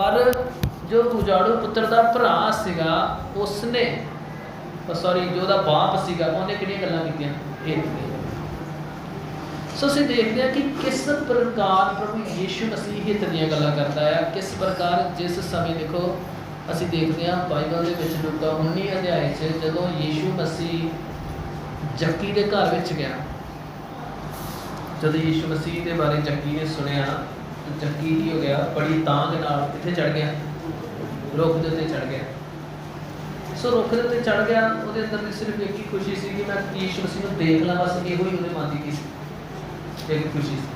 ਪਰ ਜੋ ਉਜਾੜੂ ਪੁੱਤਰ ਦਾ ਭਰਾ ਸੀਗਾ, ਉਸਨੇ ਸੌਰੀ ਜੋ ਉਹਦਾ ਬਾਪ ਸੀਗਾ, ਉਹਨੇ ਕਿਹੜੀਆਂ ਗੱਲਾਂ ਕੀਤੀਆਂ? ਇਹ ਸੋ ਅਸੀਂ ਦੇਖਦੇ ਹਾਂ ਕਿ ਕਿਸ ਪ੍ਰਕਾਰ ਪ੍ਰਭੂ ਯੀਸ਼ੂ ਮਸੀਹ ਹਿੱਤ ਦੀਆਂ ਗੱਲਾਂ ਕਰਦਾ ਹੈ ਕਿਸ ਪ੍ਰਕਾਰ ਜਿਸ ਸਮੇਂ ਦੇਖੋ, ਅਸੀਂ ਦੇਖਦੇ ਹਾਂ ਬਾਈਬਲ ਦੇ ਵਿੱਚ ਲੂਕਾ 19 ਅਧਿਆਇ 'ਚ, ਜਦੋਂ ਯੀਸ਼ੂ ਮਸੀਹ ਜੱਕੀ ਦੇ ਘਰ ਵਿੱਚ ਗਿਆ। ਜਦੋਂ ਯੀਸ਼ੂ ਮਸੀਹ ਦੇ ਬਾਰੇ ਜੱਕੀ ਨੇ ਸੁਣਿਆ ਤਾਂ ਕੀ ਹੋ ਗਿਆ? ਬੜੀ ਤਾਂਗ ਨਾਲ ਕਿੱਥੇ ਚੜ ਗਿਆ? ਰੁੱਖ ਦੇ ਉੱਤੇ ਚੜ ਗਿਆ। ਸੋ ਰੁੱਖ ਦੇ ਉੱਤੇ ਚੜ ਗਿਆ, ਉਹਦੇ ਅੰਦਰ ਦੀ ਸਿਰਫ ਇੱਕ ਹੀ ਖੁਸ਼ੀ ਸੀ ਕਿ ਮੈਂ ਯੀਸ਼ੂ ਮਸੀਹ ਨੂੰ ਦੇਖ ਲਾਂ ਬਸ ਇਹੋ ਹੀ ਉਹਦੇ ਮਨ ਦੀ ਸੀ। ਇੱਕ ਖੁਸ਼ੀ ਸੀ।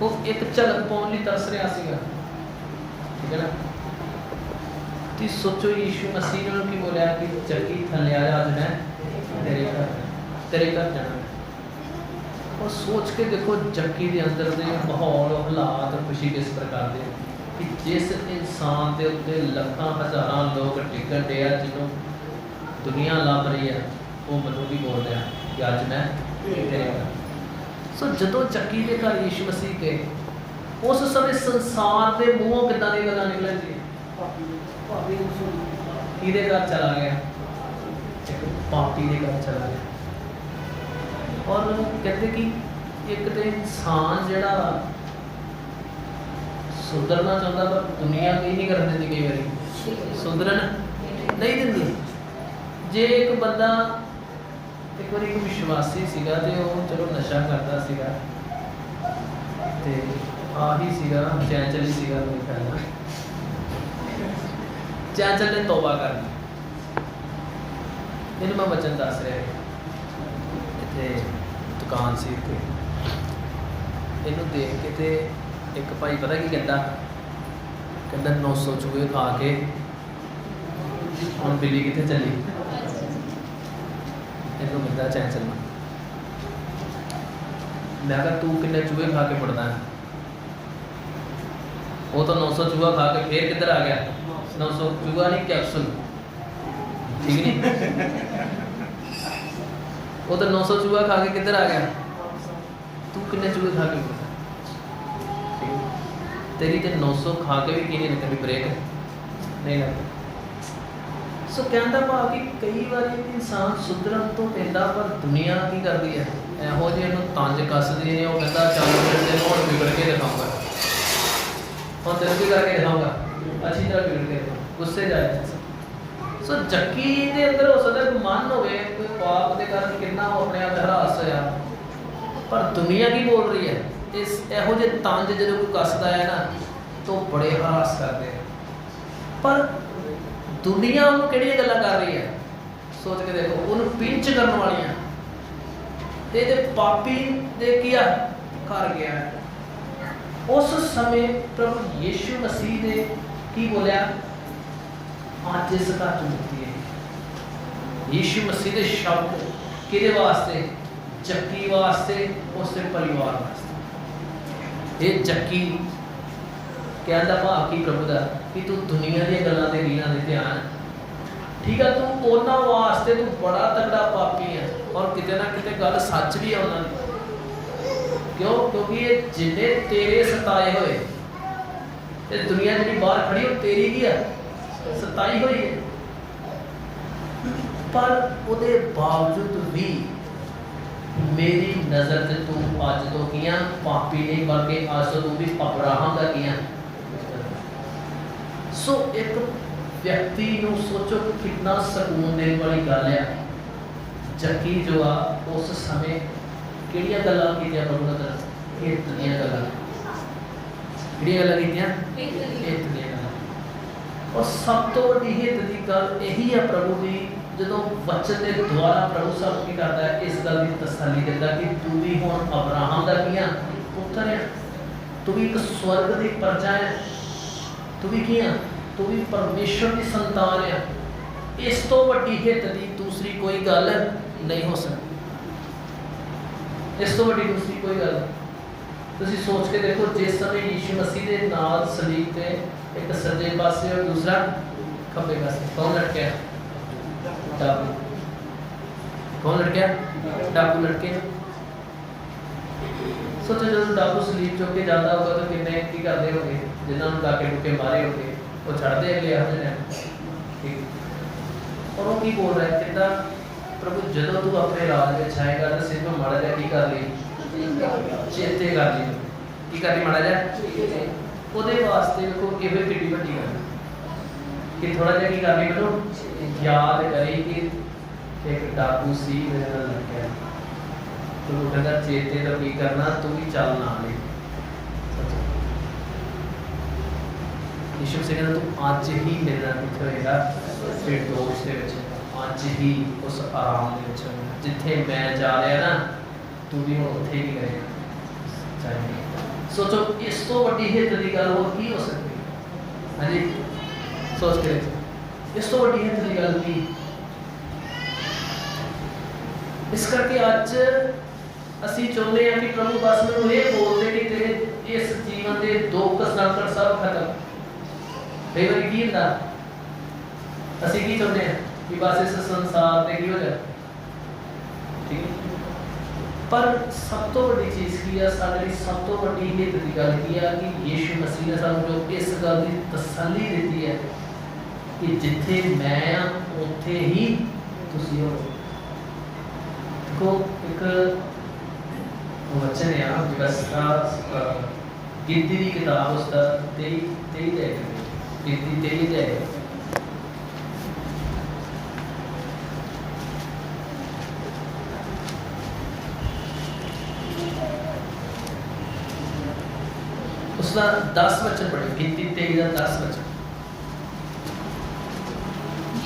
ਉਹ ਇੱਕ ਝਲਕ ਪਾਉਣ ਲਈ ਤਰਸ ਰਿਹਾ ਸੀਗਾ। ਠੀਕ ਹੈ ਨਾ? ਤੁਸੀਂ ਸੋਚੋ ਯੀਸ਼ੂ ਮਸੀਹ ਨੇ ਉਹਨੂੰ ਕੀ ਬੋਲਿਆ ਕਿ ਜੱਗੀ ਥੱਲੇ ਆ ਜਾ ਅੱਜ ਮੈਂ, ਤੇਰੇ ਘਰ ਤੇਰੇ ਘਰ ਜਾਣਾ। ਉਹ ਸੋਚ ਕੇ ਦੇਖੋ ਜੱਗੀ ਦੇ ਅੰਦਰ ਦੇ ਮਾਹੌਲ ਹਾਲਾਤ ਖੁਸ਼ੀ ਕਿਸ ਪ੍ਰਕਾਰ ਦੇ ਕਿ ਜਿਸ ਇਨਸਾਨ ਦੇ ਉੱਤੇ ਲੱਖਾਂ ਹਜ਼ਾਰਾਂ ਲੋਕ ਟਿਕਣ ਦੇ ਆ ਜਿਹਨੂੰ ਦੁਨੀਆ ਲੱਭ ਰਹੀ ਹੈ ਉਹ ਮੈਨੂੰ ਵੀ ਬੋਲ ਰਿਹਾ ਕਿ ਅੱਜ ਮੈਂ ਤੇਰੇ ਘਰ ਸੋ ਜਦੋਂ ਚੱਕੀ ਦੇ ਘਰ ਯੀਸ਼ੂ ਮਸੀਹ ਗਏ ਉਸ ਸਮੇਂ ਸੰਸਾਰ ਦੇ ਮੂੰਹੋਂ ਕਿੱਦਾਂ ਦੀਆਂ ਗੱਲਾਂ ਨਿਕਲਣ ਜੀ ਕਿਹਦੇ ਘਰ ਚਲਾ ਗਿਆ? ਇੱਕ ਪਾਪੀ ਦੇ ਘਰ ਚਲਾ ਗਿਆ। ਔਰ ਕਹਿੰਦੇ ਕਿ ਇੱਕ ਤੇ ਇਨਸਾਨ ਜਿਹੜਾ ਸੁਧਰਨਾ ਚਾਹੁੰਦਾ ਪਰ ਦੁਨੀਆ ਕੀ ਨਹੀਂ ਕਰਨ ਦਿੰਦੀ ਕਈ ਵਾਰੀ? ਸੁਧਰਨ ਨਹੀਂ ਦਿੰਦੀ। ਜੇ ਇੱਕ ਬੰਦਾ ਇੱਕ ਵਾਰੀ ਇੱਕ ਵਿਸ਼ਵਾਸੀ ਸੀਗਾ ਤੇ ਉਹ ਚਲੋ ਨਸ਼ਾ ਕਰਦਾ ਸੀਗਾ ਤੇ ਆਹੀ ਸੀਗਾ, ਚੈਂਚਲ ਹੀ ਸੀਗਾ ਮੇਰੇ ਖਿਆਲ ਨਾਲ ਚੈਂਚਲ ਨੇ ਤੋਬਾ ਕਰ ਲਈ ਇਹਨੂੰ ਮੈਂ ਬਚਨ ਦੱਸ ਰਿਹਾ ਇੱਥੇ ਦੁਕਾਨ ਸੀ ਇੱਕ। ਇਹਨੂੰ ਦੇਖ ਕੇ ਤੇ ਇੱਕ ਭਾਈ ਪਤਾ ਕੀ ਕਹਿੰਦਾ? ਕਹਿੰਦਾ 900 ਚੂਹੇ ਖਾ ਕੇ ਹੁਣ ਬਿੱਲੀ ਕਿੱਥੇ ਚੱਲੀ? ਇਹਨੂੰ ਮਿਲਦਾ ਚੈਂਚਲ ਨੂੰ ਮੈਂ ਕਿਹਾ, ਤੂੰ ਕਿੰਨੇ ਚੂਹੇ ਖਾ ਕੇ ਪੜਦਾ ਉਹ ਤਾਂ 900 ਚੂਹਾ ਖਾ ਕੇ ਫੇਰ ਕਿੱਧਰ ਆ ਗਿਆ? 900 ਚੂਹਾ ਨਹੀਂ, ਕੈਪਸੂਲ। ਠੀਕ ਨਹੀਂ ਉਹ ਤਾਂ 900 ਚੂਹਾ ਖਾ ਕੇ ਕਿੱਧਰ ਆ ਗਿਆ? ਤੂੰ ਕਿੰਨੇ ਚੂਹੇ ਖਾ ਕੇ ਤੇਰੀ ਤੇ 900 ਖਾ ਕੇ ਵੀ ਕੀ ਨਹੀਂ ਨਿਕਲੀ ਬ੍ਰੇਕ ਨਹੀਂ ਲੱਗਦਾ ਸੋ ਕਹਿੰਦਾ ਭਾਵ ਕਿ ਕਈ ਵਾਰੀ ਇਨਸਾਨ ਸੁਧਰਨ ਤੋਂ ਪੈਂਦਾ, ਪਰ ਦੁਨੀਆ ਕੀ ਕਰਦੀ ਹੈ? ਇਹੋ ਜਿਹੇ ਨੂੰ ਤੰਜ ਕੱਸਦੀ ਨੇ, ਉਹ ਕਹਿੰਦਾ ਚੱਲ ਫਿਰ ਹੁਣ ਵਿਗੜ ਕੇ ਦਿਖਾਉਂਗਾ। ਹੁਣ ਤੈਨੂੰ ਕੀ ਕਰਕੇ ਦਿਖਾਉਂਗਾ? ਅੱਛੀ ਤਰ੍ਹਾਂ ਵਿਗੜ ਕੇ ਗੁੱਸੇ ਜਾਏ ਸੋ ਜੱਕੀ ਦੇ ਅੰਦਰ ਹੋ ਸਕਦਾ ਕੋਈ ਮਨ ਹੋਵੇ ਕੋਈ ਪਾਪ ਦੇ ਕਾਰਨ ਕਿੰਨਾ ਉਹ ਆਪਣੇ ਆਪ ਹਰਾਸ ਹੋਇਆ। ਪਰ ਦੁਨੀਆ ਕੀ ਬੋਲ ਰਹੀ ਹੈ? ਇਸ ਇਹੋ ਜਿਹੇ ਤੰਜ ਜਦੋਂ ਕੋਈ ਕੱਸਦਾ ਹੈ ਨਾ, ਤਾਂ ਉਹ ਬੜੇ ਹਰਾਸ ਕਰਦੇ ਆ। ਪਰ ਦੁਨੀਆ ਉਹਨੂੰ ਕਿਹੜੀਆਂ ਗੱਲਾਂ ਕਰ ਰਹੀ ਹੈ? ਸੋਚ ਕੇ ਦੇਖੋ, ਉਹਨੂੰ ਪਿੰਚ ਕਰਨ ਵਾਲੀਆਂ। ਤੇ ਇਹਦੇ ਪਾਪੀ ਦੇ ਕੀਆ ਕਰ ਗਿਆ। ਉਸ ਸਮੇਂ ਪ੍ਰਭੂ ਯੀਸ਼ੂ ਮਸੀਹ ਨੇ ਕੀ ਬੋਲਿਆ? ਅੱਜ ਇਸ ਘਰ ਚ ਮੁਕਤੀ ਹੈ। ਯੀਸ਼ੂ ਮਸੀਹ ਦੇ ਸ਼ਬਦ ਕਿਹਦੇ ਵਾਸਤੇ? ਚੱਕੀ ਵਾਸਤੇ ਉਸ ਦੇ ਪਰਿਵਾਰ ਵਾਸਤੇ। ਇਹ ਚੱਕੀ ਕਹਿੰਦਾ ਭਾਵ ਕੀ ਪ੍ਰਭੂ ਦਾ? ਕਿ ਤੂੰ ਦੁਨੀਆ ਦੀਆਂ ਗੱਲਾਂ ਤੇ ਨਹੀਂ ਨਾ ਦੇ ਧਿਆਨ ਠੀਕ ਆ, ਤੂੰ ਉਹਨਾਂ ਵਾਸਤੇ ਤੂੰ ਬੜਾ ਤਕੜਾ ਪਾਪੀ ਹੈ ਔਰ ਕਿਤੇ ਨਾ ਕਿਤੇ ਗੱਲ ਸੱਚ ਵੀ ਹੈ ਉਹਨਾਂ ਦੀ। ਕਿਉਂ? ਕਿਉਂਕਿ ਇਹ ਜਿੰਨੇ ਤੇਰੇ ਸਤਾਏ ਹੋਏ ਤੇ ਦੁਨੀਆ ਜਿਹੜੀ ਬਾਹਰ ਖੜੀ, ਉਹ ਤੇਰੀ ਕੀ ਹੈ ਸਤਾਈ ਹੋਈ ਹੈ ਪਰ ਉਹਦੇ ਬਾਵਜੂਦ ਵੀ ਮੇਰੀ ਨਜ਼ਰ ਤੇ ਤੂੰ ਅੱਜ ਤੋਂ ਕੀਆਂ ਪਾਪੀ ਨਹੀਂ ਬਲਕਿ ਅੱਜ ਤੋਂ ਵੀ ਅਬਰਾਹਮ ਦਾ ਕੀਆਂ। ਸੋ ਇੱਕ ਵਿਅਕਤੀ ਨੂੰ ਸੋਚੋ ਕਿ ਕਿੰਨਾ ਸਕੂਨ ਦੇਣ ਵਾਲੀ ਗੱਲ ਹੈ ਜੱਕੀ ਜੋ ਆ ਉਸ ਸਮੇਂ ਕਿਹੜੀਆਂ ਗੱਲਾਂ ਕੀਤੀਆਂ ਪ੍ਰਭੂ ਨੇ ਇਹ ਦੁਨੀਆ ਗੱਲਾਂ। ਕਿਹੜੀਆਂ ਗੱਲਾਂ ਕੀਤੀਆਂ? ਇਹ ਔਰ ਸਭ ਤੋਂ ਵੱਡੀ ਹਿੱਤ ਦੀ ਗੱਲ ਇਹੀ ਹੈ ਪ੍ਰਭੂ ਦੀ, ਜਦੋਂ ਵਚਨ ਦੇ ਦੁਆਰਾ ਪ੍ਰਭੂ ਸਭ ਕੀ ਕਰਦਾ ਹੈ, ਇਸ ਗੱਲ ਦੀ ਤਸੱਲੀ ਦਿੰਦਾ ਕਿ ਤੂੰ ਵੀ ਹੁਣ ਅਬਰਾਹਮ ਦਾ ਕੀਆ ਪੁੱਤਰ ਹੈ ਤੂੰ ਵੀ ਇੱਕ ਸਵਰਗ ਦੀ ਪ੍ਰਜਾ ਹੈ ਤੂੰ ਵੀ ਕੀ ਆ? ਤੂੰ ਵੀ ਪਰਮੇਸ਼ਰ ਦੀ ਸੰਤਾਨ ਆ। ਇਸ ਤੋਂ ਵੱਡੀ ਹਿੱਤ ਦੀ ਦੂਸਰੀ ਕੋਈ ਗੱਲ ਨਹੀਂ ਹੋ ਸਕਦੀ। ਇਸ ਤੋਂ ਵੱਡੀ ਦੂਸਰੀ ਕੋਈ ਗੱਲ ਤੁਸੀਂ ਸੋਚ ਕੇ ਦੇਖੋ, ਜਿਸ ਸਮੇਂ ਯੀਸ਼ੂ ਮਸੀਹ ਦੇ ਨਾਲ ਸਲੀਬ ਤੇ ਇੱਕ ਸੱਜੇ ਪਾਸੇ ਔਰ ਦੂਸਰਾ ਖੱਬੇ ਪਾਸੇ ਕੌਣ ਲਟਕਿਆ ਡਾਕੂ ਕੌਣ ਲਟਕਿਆ ਡਾਕੂ ਲਟਕੇ ਸੋਚੋ ਜਦੋਂ ਡਾਕੂ ਸਲੀਬ ਚੁੱਕ ਕੇ ਜਾਂਦਾ ਹੋਗਾ ਤਾਂ ਕਿੰਨੇ ਕੀ ਕਰਦੇ ਹੋਗੇ ਜਿਨ੍ਹਾਂ ਨੂੰ ਡਾਕੇ ਡੁਕੇ ਮਾਰੇ ਹੋਗੇ ਉਹ ਛੱਡਦੇ ਅਗਲੇ ਹੱਥ ਨੇ ਠੀਕ ਔਰ ਉਹ ਕੀ ਬੋਲ ਰਿਹਾ ਹੈ ਕਹਿੰਦਾ ਪ੍ਰਭੂ ਜਦੋਂ ਤੂੰ ਆਪਣੇ ਰਾਜ ਵਿੱਚ ਆਏਗਾ ਤਾਂ ਸਿਰਫ ਮਾੜਾ ਜਿਹਾ ਕੀ ਕਰ ਲਈ ਚੇਤੇ ਕਰ ਲਈ ਕੀ ਕਰ ਲਈ ਮਾੜਾ ਜਿਹਾ ਉਹਦੇ ਵਾਸਤੇ ਵੇਖੋ ਕਿਵੇਂ ਕਿੱਡੀ ਵੱਡੀ ਗੱਲ ਕਿ ਥੋੜਾ ਜਿਹਾ ਕੀ ਕਰ ਮੈਨੂੰ? ਯਾਦ ਕਰੀ ਕਿ ਇੱਕ ਡਾਕੂ ਸੀ ਮੇਰੇ ਨਾਲ ਲੱਗਿਆ। ਤੂੰ ਕਹਿੰਦਾ, ਚੇਤੇ ਤਾਂ ਕੀ ਕਰਨਾ, ਤੂੰ ਵੀ ਚੱਲ ਨਾਲ ਯਿਸੂ ਸਿੰਘ ਕਹਿੰਦਾ, ਤੂੰ ਅੱਜ ਹੀ ਮੇਰੇ ਨਾਲ ਕਿੱਥੇ ਹੋਏਗਾ? ਫਿਰ ਦੋਸ਼ ਦੇ ਵਿੱਚ, ਅੱਜ ਹੀ ਉਸ ਆਰਾਮ ਦੇ ਵਿੱਚ ਜਿੱਥੇ ਮੈਂ ਜਾ ਰਿਹਾ ਨਾ, ਤੂੰ ਵੀ ਉੱਥੇ ਹੀ ਕਰੇਗਾ ਚਾਹੀਏ ਸੋਚੋ ਇਸ ਤੋਂ ਵੱਡੀ ਹਿੱਤ ਦੀ ਗੱਲ ਹੋਰ ਕੀ ਹੋ ਸਕਦੀ ਹੈ? ਹਾਂਜੀ। ਸੋਚ ਕੇ ਇਸ ਤੋਂ ਵੱਡੀ ਹਿੱਤ ਦੀ ਗੱਲ ਕੀ? ਇਸ ਕਰਕੇ ਅੱਜ ਅਸੀਂ ਚਾਹੁੰਦੇ ਹਾਂ ਕਿ ਪ੍ਰਭੂ ਬਸ ਮੈਨੂੰ ਇਹ ਬੋਲਦੇ ਕਿ ਤੇਰੇ ਇਸ ਜੀਵਨ ਦੇ ਦੁੱਖ ਸੰਕਟ ਸਭ ਖਤਮ। ਕਈ ਵਾਰੀ ਕੀ ਹੁੰਦਾ? ਅਸੀਂ ਕੀ ਚਾਹੁੰਦੇ ਹਾਂ ਕਿ ਬਸ ਇਸ ਸੰਸਾਰ ਤੇ ਕੀ ਹੋ ਜਾਏ ਪਰ ਸਭ ਤੋਂ ਵੱਡੀ ਚੀਜ਼ ਕੀ ਆ, ਸਾਡੇ ਲਈ ਸਭ ਤੋਂ ਵੱਡੀ ਹਿੱਤ ਦੀ ਗੱਲ ਕੀ ਆ ਕਿ ਯੀਸ਼ੂ ਮਸੀਹ ਨੇ ਸਾਨੂੰ ਜੋ ਇਸ ਗੱਲ ਦੀ ਤਸੱਲੀ ਦਿੱਤੀ ਹੈ ਕਿ ਜਿੱਥੇ ਮੈਂ ਆ, ਉੱਥੇ ਹੀ ਤੁਸੀਂ ਹੋ। ਦੇਖੋ, ਇੱਕ ਵਚਨ ਆ ਜਿਹੜਾ ਸਾ ਗਿਣਤੀ ਦੀ ਕਿਤਾਬ ਉਸ ਦਾ 23 23 ਦੇ ਗਿਣਤੀ 23 ਦੇ ਦਾ 10 ਵਚਨ ਪੜ੍ਹੋ ਗਿਣਤੀ 23 ਦਾ 10 ਵਚਨ।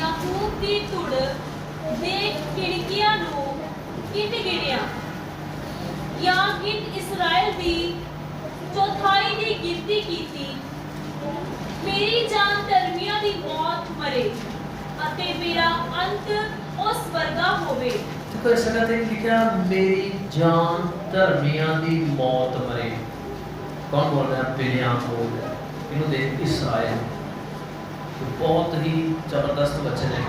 ਯਾਕੂਬ ਦੀ ਧੁੜ ਦੇ ਖਿੜਕੀਆਂ ਨੂੰ ਕਿੰਨ ਗਿਣਿਆ। ਜਾਂ ਕਿੰਨ ਇਸਰਾਇਲ ਦੀ ਚੌਥਾਈ ਦੀ ਗਿਣਤੀ ਕੀਤੀ। ਮੇਰੀ ਜਾਨ ਧਰਮੀਆਂ ਦੀ ਮੌਤ ਮਰੇ ਅਤੇ ਮੇਰਾ ਅੰਤ ਉਸ ਵਰਗਾ ਹੋਵੇ। ਦੇਖੋ ਇਸ ਜਗ੍ਹਾ ਤੇ ਲਿਖਿਆ ਮੇਰੀ ਜਾਨ ਧਰਮੀਆਂ ਦੀ ਮੌਤ ਮਰੇ। ਕੌਣ ਬੋਲ ਰਿਹਾ ਬਿਲਿਆਮ ਬੋਲ ਰਿਹਾ ਇਹਨੂੰ ਦੇਖ ਇਸਰਾਇਲ ਇਹ ਬਹੁਤ ਹੀ ਜ਼ਬਰਦਸਤ ਵਚਨ ਹੈ।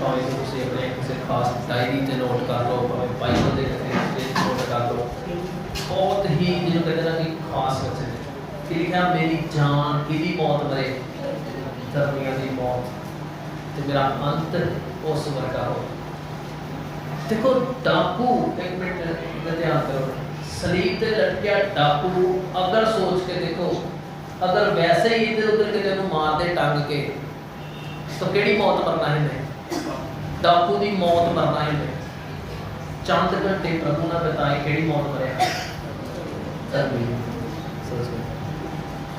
ਭਾਵੇਂ ਤੁਸੀਂ ਆਪਣੇ ਕਿਸੇ ਖਾਸ ਡਾਇਰੀ ਤੇ ਨੋਟ ਕਰ ਲਓ, ਭਾਵੇਂ ਬਾਈਬਲ ਦੇ ਕਿਸੇ ਤੇ ਨੋਟ ਕਰ ਲਓ। ਬਹੁਤ ਹੀ ਜਿਹਨੂੰ ਕਹਿੰਦੇ ਨਾ ਕਿ ਖਾਸ ਵਚਨ ਹੈ। ਕਿ ਲਿਖਿਆ? ਮੇਰੀ ਜਾਨ ਕਿਹਦੀ ਮੌਤ ਮਰੇ? ਧਰਮੀਆਂ ਦੀ ਮੌਤ। ਤੇ ਮੇਰਾ ਅੰਤ ਉਸ ਵਰਗਾ ਹੋ ਦੇਖੋ, ਡਾਕੂ, ਇੱਕ ਮਿੰਟ ਦਾ ਧਿਆਨ ਕਰੋ। ਸਲੀਬ ਤੇ ਲਟਕਿਆ ਡਾਕੂ ਅਗਰ ਸੋਚ ਕੇ ਦੇਖੋ ਅਗਰ ਵੈਸੇ ਹੀ ਇੱਧਰ ਉੱਧਰ ਕਿਤੇ ਨੂੰ ਮਾਰਦੇ ਟੰਗ ਕੇ ਤਾਂ ਕਿਹੜੀ ਮੌਤ ਮਰਨਾ ਹੈ ਨੇ ਡਾਕੂ ਦੀ ਮੌਤ ਮਰਨਾ ਹੈ ਨੇ ਚੰਦ ਘੰਟੇ ਪ੍ਰਭੂ ਨਾਲ ਬਤਾਏ ਕਿਹੜੀ ਮੌਤ ਮਰਿਆ?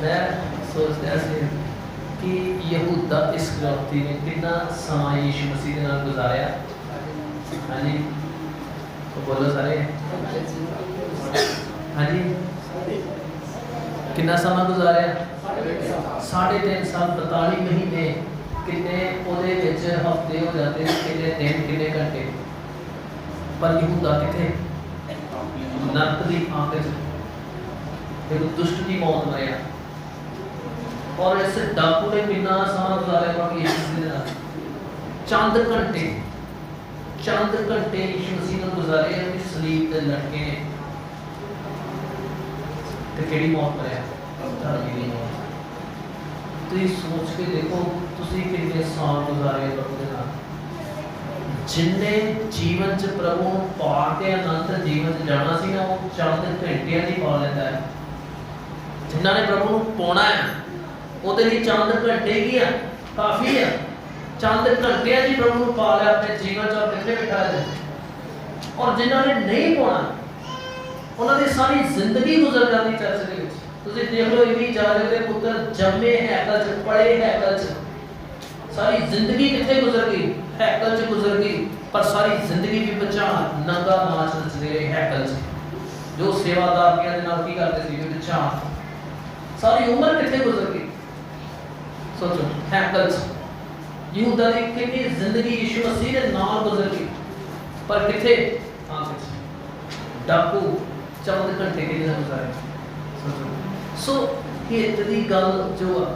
ਮੈਂ ਸੋਚਦਾ ਸੀ ਕਿ ਯਹੂਦਾ ਇਸ ਗ੍ਰੰਥੀ ਨੇ ਕਿੰਨਾ ਸਮਾਂ ਯੀਸ਼ੂ ਮਸੀਹ ਦੇ ਨਾਲ ਗੁਜ਼ਾਰਿਆ। ਹਾਂਜੀ। तो बोलो सारे। हाँ जी। किन्ना समा गुजारिया साढ़े तीन साल बताली महीने। किन्ने ओदे विच हफ़्ते हो जाते किन्ने दिन किन्ने घंटे? पर यहूदा किथे नरक दी आग च एक दुष्ट की मौत मरिया और इस डाकू ने बिना समा गुजारिया बाकी चंद घंटे। ਚੰਦ ਘੰਟੇ ਯਿਸੂ ਮਸੀਹ ਨੇ ਗੁਜ਼ਾਰੇ ਆਪਣੀ ਸਲੀਬ ਤੇ ਲਟਕੇ ਨੇ। ਤੇ ਕਿਹੜੀ ਮੌਤ ਮਰਿਆ ਧਰਮੀ ਦੀ ਮੌਤ। ਤੁਸੀਂ ਸੋਚ ਕੇ ਦੇਖੋ, ਤੁਸੀਂ ਕਿੰਨੇ ਸਾਲ ਗੁਜ਼ਾਰੇ ਪ੍ਰਭੂ ਦੇ ਨਾਲ। ਜਿੰਨੇ ਜੀਵਨ ਚ ਪ੍ਰਭੂ ਨੂੰ ਪਾ ਕੇ ਅਨੰਤ ਜੀਵਨ ਚ ਜਾਣਾ ਸੀ ਨਾ, ਉਹ ਚੰਦ ਘੰਟਿਆਂ ਦੀ ਪਾ ਲੈਂਦਾ ਹੈ। ਜਿਨ੍ਹਾਂ ਨੇ ਪ੍ਰਭੂ ਨੂੰ ਪਾਉਣਾ ਹੈ, ਉਹਦੇ ਲਈ ਚੰਦ ਘੰਟੇ ਹੀ ਆ, ਕਾਫੀ ਆ। ਚੰਦ ਘੰਟਿਆਂ ਦੀ ਪ੍ਰਭੂ ਨੂੰ ਪਾ ਲਿਆ ਆਪਣੇ ਜੀਵਨ ਚ ਔਰ ਕਿੱਥੇ ਬਿਠਾ ਦੇ ਔਰ ਜਿਨ੍ਹਾਂ ਨੇ ਨਹੀਂ ਪਾਉਣਾ, ਉਹਨਾਂ ਦੀ ਸਾਰੀ ਜ਼ਿੰਦਗੀ ਗੁਜ਼ਰ ਜਾਂਦੀ ਚਰਚ ਦੇ ਵਿੱਚ। ਤੁਸੀਂ ਦੇਖ ਲਓ, ਇਨੀ ਜਾਲੇ ਦੇ ਪੁੱਤਰ ਜੰਮੇ ਹੈਕਲ ਚ ਪੜੇ ਹੈਕਲ ਚ। ਸਾਰੀ ਜ਼ਿੰਦਗੀ ਕਿੱਥੇ ਗੁਜ਼ਰ ਗਈ? ਹੈਕਲ ਚ ਗੁਜ਼ਰ ਗਈ। ਪਰ ਸਾਰੀ ਜ਼ਿੰਦਗੀ ਵੀ ਬੱਚਾ ਨੰਗਾ ਨਾਚ ਨੱਚਦੇ ਰਹੇ ਹੈਕਲ ਚ। ਜੋ ਸੇਵਾਦਾਰੀਆਂ ਦੇ ਨਾਲ ਕੀ ਕਰਦੇ ਸੀ? ਵੀ ਬੱਚਾ ਸਾਰੀ ਉਮਰ ਕਿੱਥੇ ਗੁਜ਼ਰ ਗਈ? ਸੋਚੋ ਹੈਕਲ ਚ। ਯਹੂਦਾ ਦੀ ਕਿੰਨੀ ਜ਼ਿੰਦਗੀ ਯਿਸੂ ਮਸੀਹ ਦੇ ਨਾਲ ਗੁਜ਼ਰ ਗਈ ਪਰ ਕਿੱਥੇ? ਹਾਂ ਡਾਕੂ 14 ਘੰਟੇ ਕਿਹਦੇ ਨਾਲ ਗੁਜ਼ਾਰੇ? ਸੋ ਹਿੱਤ ਦੀ ਗੱਲ ਜੋ ਆ,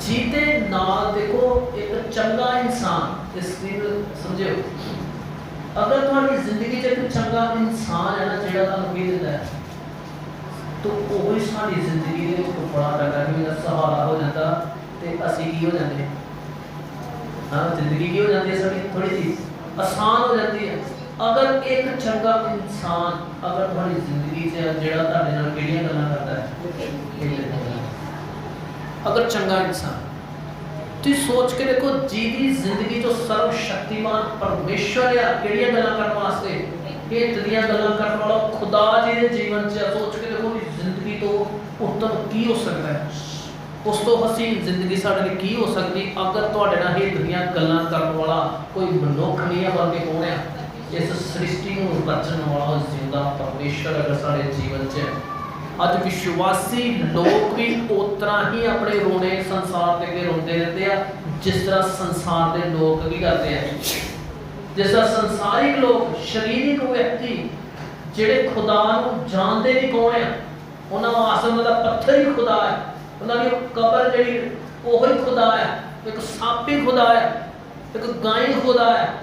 ਜਿਹਦੇ ਨਾਲ ਦੇਖੋ, ਇੱਕ ਚੰਗਾ ਇਨਸਾਨ, ਇਸ ਦੀ ਸਮਝਿਓ, ਅਗਰ ਤੁਹਾਡੀ ਜ਼ਿੰਦਗੀ 'ਚ ਇੱਕ ਚੰਗਾ ਇਨਸਾਨ ਹੈ ਨਾ, ਜਿਹੜਾ ਤੁਹਾਨੂੰ ਕੀ ਦਿੰਦਾ ਹੈ? ਤਾਂ ਉਹ ਹੀ ਸਾਡੀ ਜ਼ਿੰਦਗੀ ਦੇ ਵਿੱਚ ਬੜਾ ਤਕੜਾ ਵੀ ਉਹਦਾ ਸਹਾਰਾ ਹੋ ਜਾਂਦਾ ਤੇ ਅਸੀਂ ਕੀ ਹੋ ਜਾਂਦੇ? ਹਾਂ, ਜ਼ਿੰਦਗੀ ਕੀ ਹੋ ਜਾਂਦੀ ਹੈ ਸਾਡੀ? ਥੋੜੀ ਜਿਹੀ ਆਸਾਨ ਹੋ ਜਾਂਦੀ ਹੈ। ਅਗਰ ਇੱਕ ਚੰਗਾ ਇਨਸਾਨ ਅਗਰ ਤੁਹਾਡੀ ਜ਼ਿੰਦਗੀ 'ਚ ਜਿਹੜਾ ਤੁਹਾਡੇ ਨਾਲ ਕਿਹੜੀਆਂ ਗੱਲਾਂ ਕਰਦਾ ਹੈ? ਕਿਹੜੀਆਂ ਗੱਲਾਂ। ਅਗਰ ਚੰਗਾ ਇਨਸਾਨ, ਤੁਸੀਂ ਸੋਚ ਕੇ ਦੇਖੋ ਜਿਹਦੀ ਜ਼ਿੰਦਗੀ 'ਚੋਂ ਸਰਵ ਸ਼ਕਤੀਮਾਨ ਪਰਮੇਸ਼ਵਰ ਆ, ਕਿਹੜੀਆਂ ਗੱਲਾਂ ਕਰਨ ਵਾਸਤੇ? ਇਹ ਦੁਨੀਆਂ ਗੱਲਾਂ ਕਰਨ ਵਾਲਾ ਖੁਦਾ ਜੀ ਦੇ ਜੀਵਨ 'ਚ ਆ। ਸੋਚ ਕੇ ਦੇਖੋ ਕਿ ਜ਼ਿੰਦਗੀ ਤੋਂ ਉੱਤਮ ਕੀ ਹੋ ਸਕਦਾ ਹੈ? ਉਸ ਤੋਂ ਹਸੀਨ ਜ਼ਿੰਦਗੀ ਸਾਡੇ ਲਈ ਕੀ ਹੋ ਸਕਦੀ? ਅਗਰ ਤੁਹਾਡੇ ਨਾਲ ਇਹ ਦੁਨੀਆ ਗੱਲਾਂ ਕਰਨ ਵਾਲਾ ਕੋਈ ਮਨੁੱਖ ਨਹੀਂ ਹੈ ਬਲਕਿ ਕੌਣ ਹੈ? ਇਸ ਸ੍ਰਿਸ਼ਟੀ ਨੂੰ ਰਚਣ ਵਾਲਾ ਜ਼ਿੰਦਾ ਪਰਮੇਸ਼ਰ ਅਗਰ ਸਾਡੇ ਜੀਵਨ 'ਚ ਅੱਜ ਵਿਸ਼ਵਾਸੀ ਲੋਕ ਵੀ ਉਤਰਾ ਹੀ ਆਪਣੇ ਰੋਣੇ ਸੰਸਾਰ ਦੇ ਅੱਗੇ ਰੋਂਦੇ ਰਹਿੰਦੇ ਆ, ਜਿਸ ਤਰ੍ਹਾਂ ਸੰਸਾਰ ਦੇ ਲੋਕ ਕੀ ਕਰਦੇ ਆ? ਜਿਸ ਤਰ੍ਹਾਂ ਸੰਸਾਰਿਕ ਲੋਕ, ਸਰੀਰਿਕ ਵਿਅਕਤੀ, ਜਿਹੜੇ ਖੁਦਾ ਨੂੰ ਜਾਣਦੇ ਨਹੀਂ ਕੌਣ ਆ, ਉਹਨਾਂ ਵਾਸਤੇ ਉਹਨਾਂ ਦਾ ਪੱਥਰ ਹੀ ਖੁਦਾ ਹੈ। ਉਹਨਾਂ ਦੀ ਕਬਰ ਜਿਹੜੀ ਉਹ ਖੁਦਾ ਹੈ, ਇੱਕ ਸੱਪ ਖੁਦਾ ਹੈ, ਇੱਕ ਗਾਂ ਖੁਦਾ ਹੈ।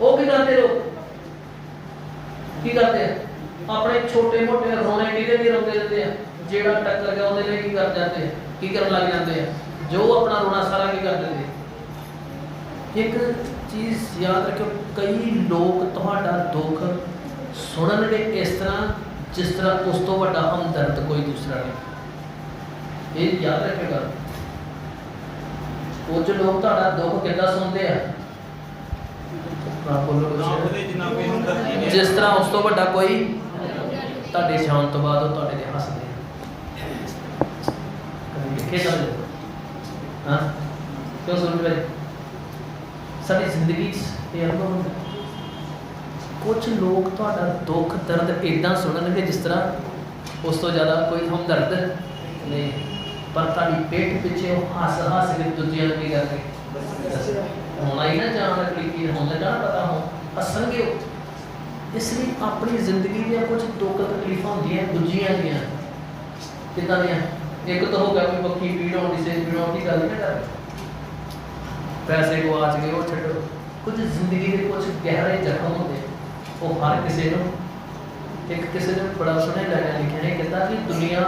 ਉਹ ਕੀ ਕਰਦੇ ਲੋਕ? ਕੀ ਕਰਦੇ ਆ? ਆਪਣੇ ਛੋਟੇ ਮੋਟੇ ਰੋਣੇ ਕਿਹਦੇ ਵੀ ਰੋਂਦੇ ਰਹਿੰਦੇ ਆ? ਜਿਹੜਾ ਟੱਕਰ ਗਿਆ ਉਹਦੇ ਲਈ ਕੀ ਕਰ ਜਾਂਦੇ ਆ? ਕੀ ਕਰਨ ਲੱਗ ਜਾਂਦੇ ਆ? ਜੋ ਆਪਣਾ ਰੋਣਾ ਸਾਰਾ ਕੀ ਕਰ ਦਿੰਦੇ ਇੱਕ ਚੀਜ਼ ਯਾਦ ਰੱਖਿਓ, ਕਈ ਲੋਕ ਤੁਹਾਡਾ ਦੁੱਖ ਸੁਣਨਗੇ ਇਸ ਤਰ੍ਹਾਂ, ਜਿਸ ਤਰ੍ਹਾਂ ਉਸ ਤੋਂ ਵੱਡਾ ਹਮਦਰਦ ਕੋਈ ਦੂਸਰਾ ਨਹੀਂ। ਇਹ ਯਾਦ ਰੱਖਿਓ ਕੁਝ ਲੋਕ ਤੁਹਾਡਾ ਦੁੱਖ ਕਿੱਦਾਂ ਸੁਣਦੇ ਆ? ਜਿਸ ਤਰ੍ਹਾਂ ਉਸ ਤੋਂ ਵੱਡਾ ਕੋਈ ਤੁਹਾਡੇ ਜਾਣ ਤੋਂ ਬਾਅਦ ਉਹ ਤੁਹਾਡੇ ਤੇ ਹੱਸਦੇ ਦੇਖੇ ਜਾਂਦੇ ਹਾਂ? ਕਿਉਂ ਸੁਣ ਰਹੇ? ਸਾਡੀ ਜ਼ਿੰਦਗੀ 'ਚ ਇਹ ਅਨੁਭਵ ਹੁੰਦਾ। ਕੁਝ ਲੋਕ ਤੁਹਾਡਾ ਦੁੱਖ, ਦਰਦ ਇਦਾਂ ਸੁਣਨਗੇ ਜਿਸ ਤਰ੍ਹਾਂ ਉਸ ਤੋਂ ਜ਼ਿਆਦਾ ਕੋਈ ਹਮਦਰਦ ਨਹੀਂ। ਪਰ ਤੁਹਾਡੀ ਪੇਟ ਪਿੱਛੇ ਉਹ ਹੱਸ ਹੱਸ ਕੇ ਦੂਜਿਆਂ ਨੂੰ ਕੀ ਕਰਦੇ? ਹੋਣਾ ਹੀ ਨਾ ਜਾਣ ਅਗਲੀ ਕੀ ਹੋਣਾ ਨਾ ਪਤਾ ਹੋ ਹੱਸਣਗੇ ਉਹ ਇਸ ਲਈ ਆਪਣੀ ਜ਼ਿੰਦਗੀ ਦੀਆਂ ਕੁਝ ਦੁੱਖ ਤਕਲੀਫਾਂ ਹੁੰਦੀਆਂ ਦੂਜੀਆਂ ਦੀਆਂ ਕਿੱਦਾਂ ਦੀਆਂ? ਇੱਕ ਤਾਂ ਹੋ ਗਿਆ ਵੀ ਬੱਕੀ ਪੀੜ ਹੋਣੀ ਸੇ ਪੀੜ ਹੋਣ ਦੀ ਗੱਲ ਨਹੀਂ ਕਰ। ਪੈਸੇ ਗਵਾਚ ਗਏ, ਉਹ ਛੱਡੋ। ਕੁਝ ਜ਼ਿੰਦਗੀ ਦੇ ਕੁਝ ਗਹਿਰੇ ਜ਼ਖਮ ਹੁੰਦੇ ਉਹ ਹਰ ਕਿਸੇ ਨੂੰ ਇੱਕ ਕਿਸੇ ਨੇ ਬੜਾ ਸੁਣੇ ਲਾਇਆ ਲਿਖਿਆ ਨੇ, ਕਹਿੰਦਾ ਕਿ ਦੁਨੀਆ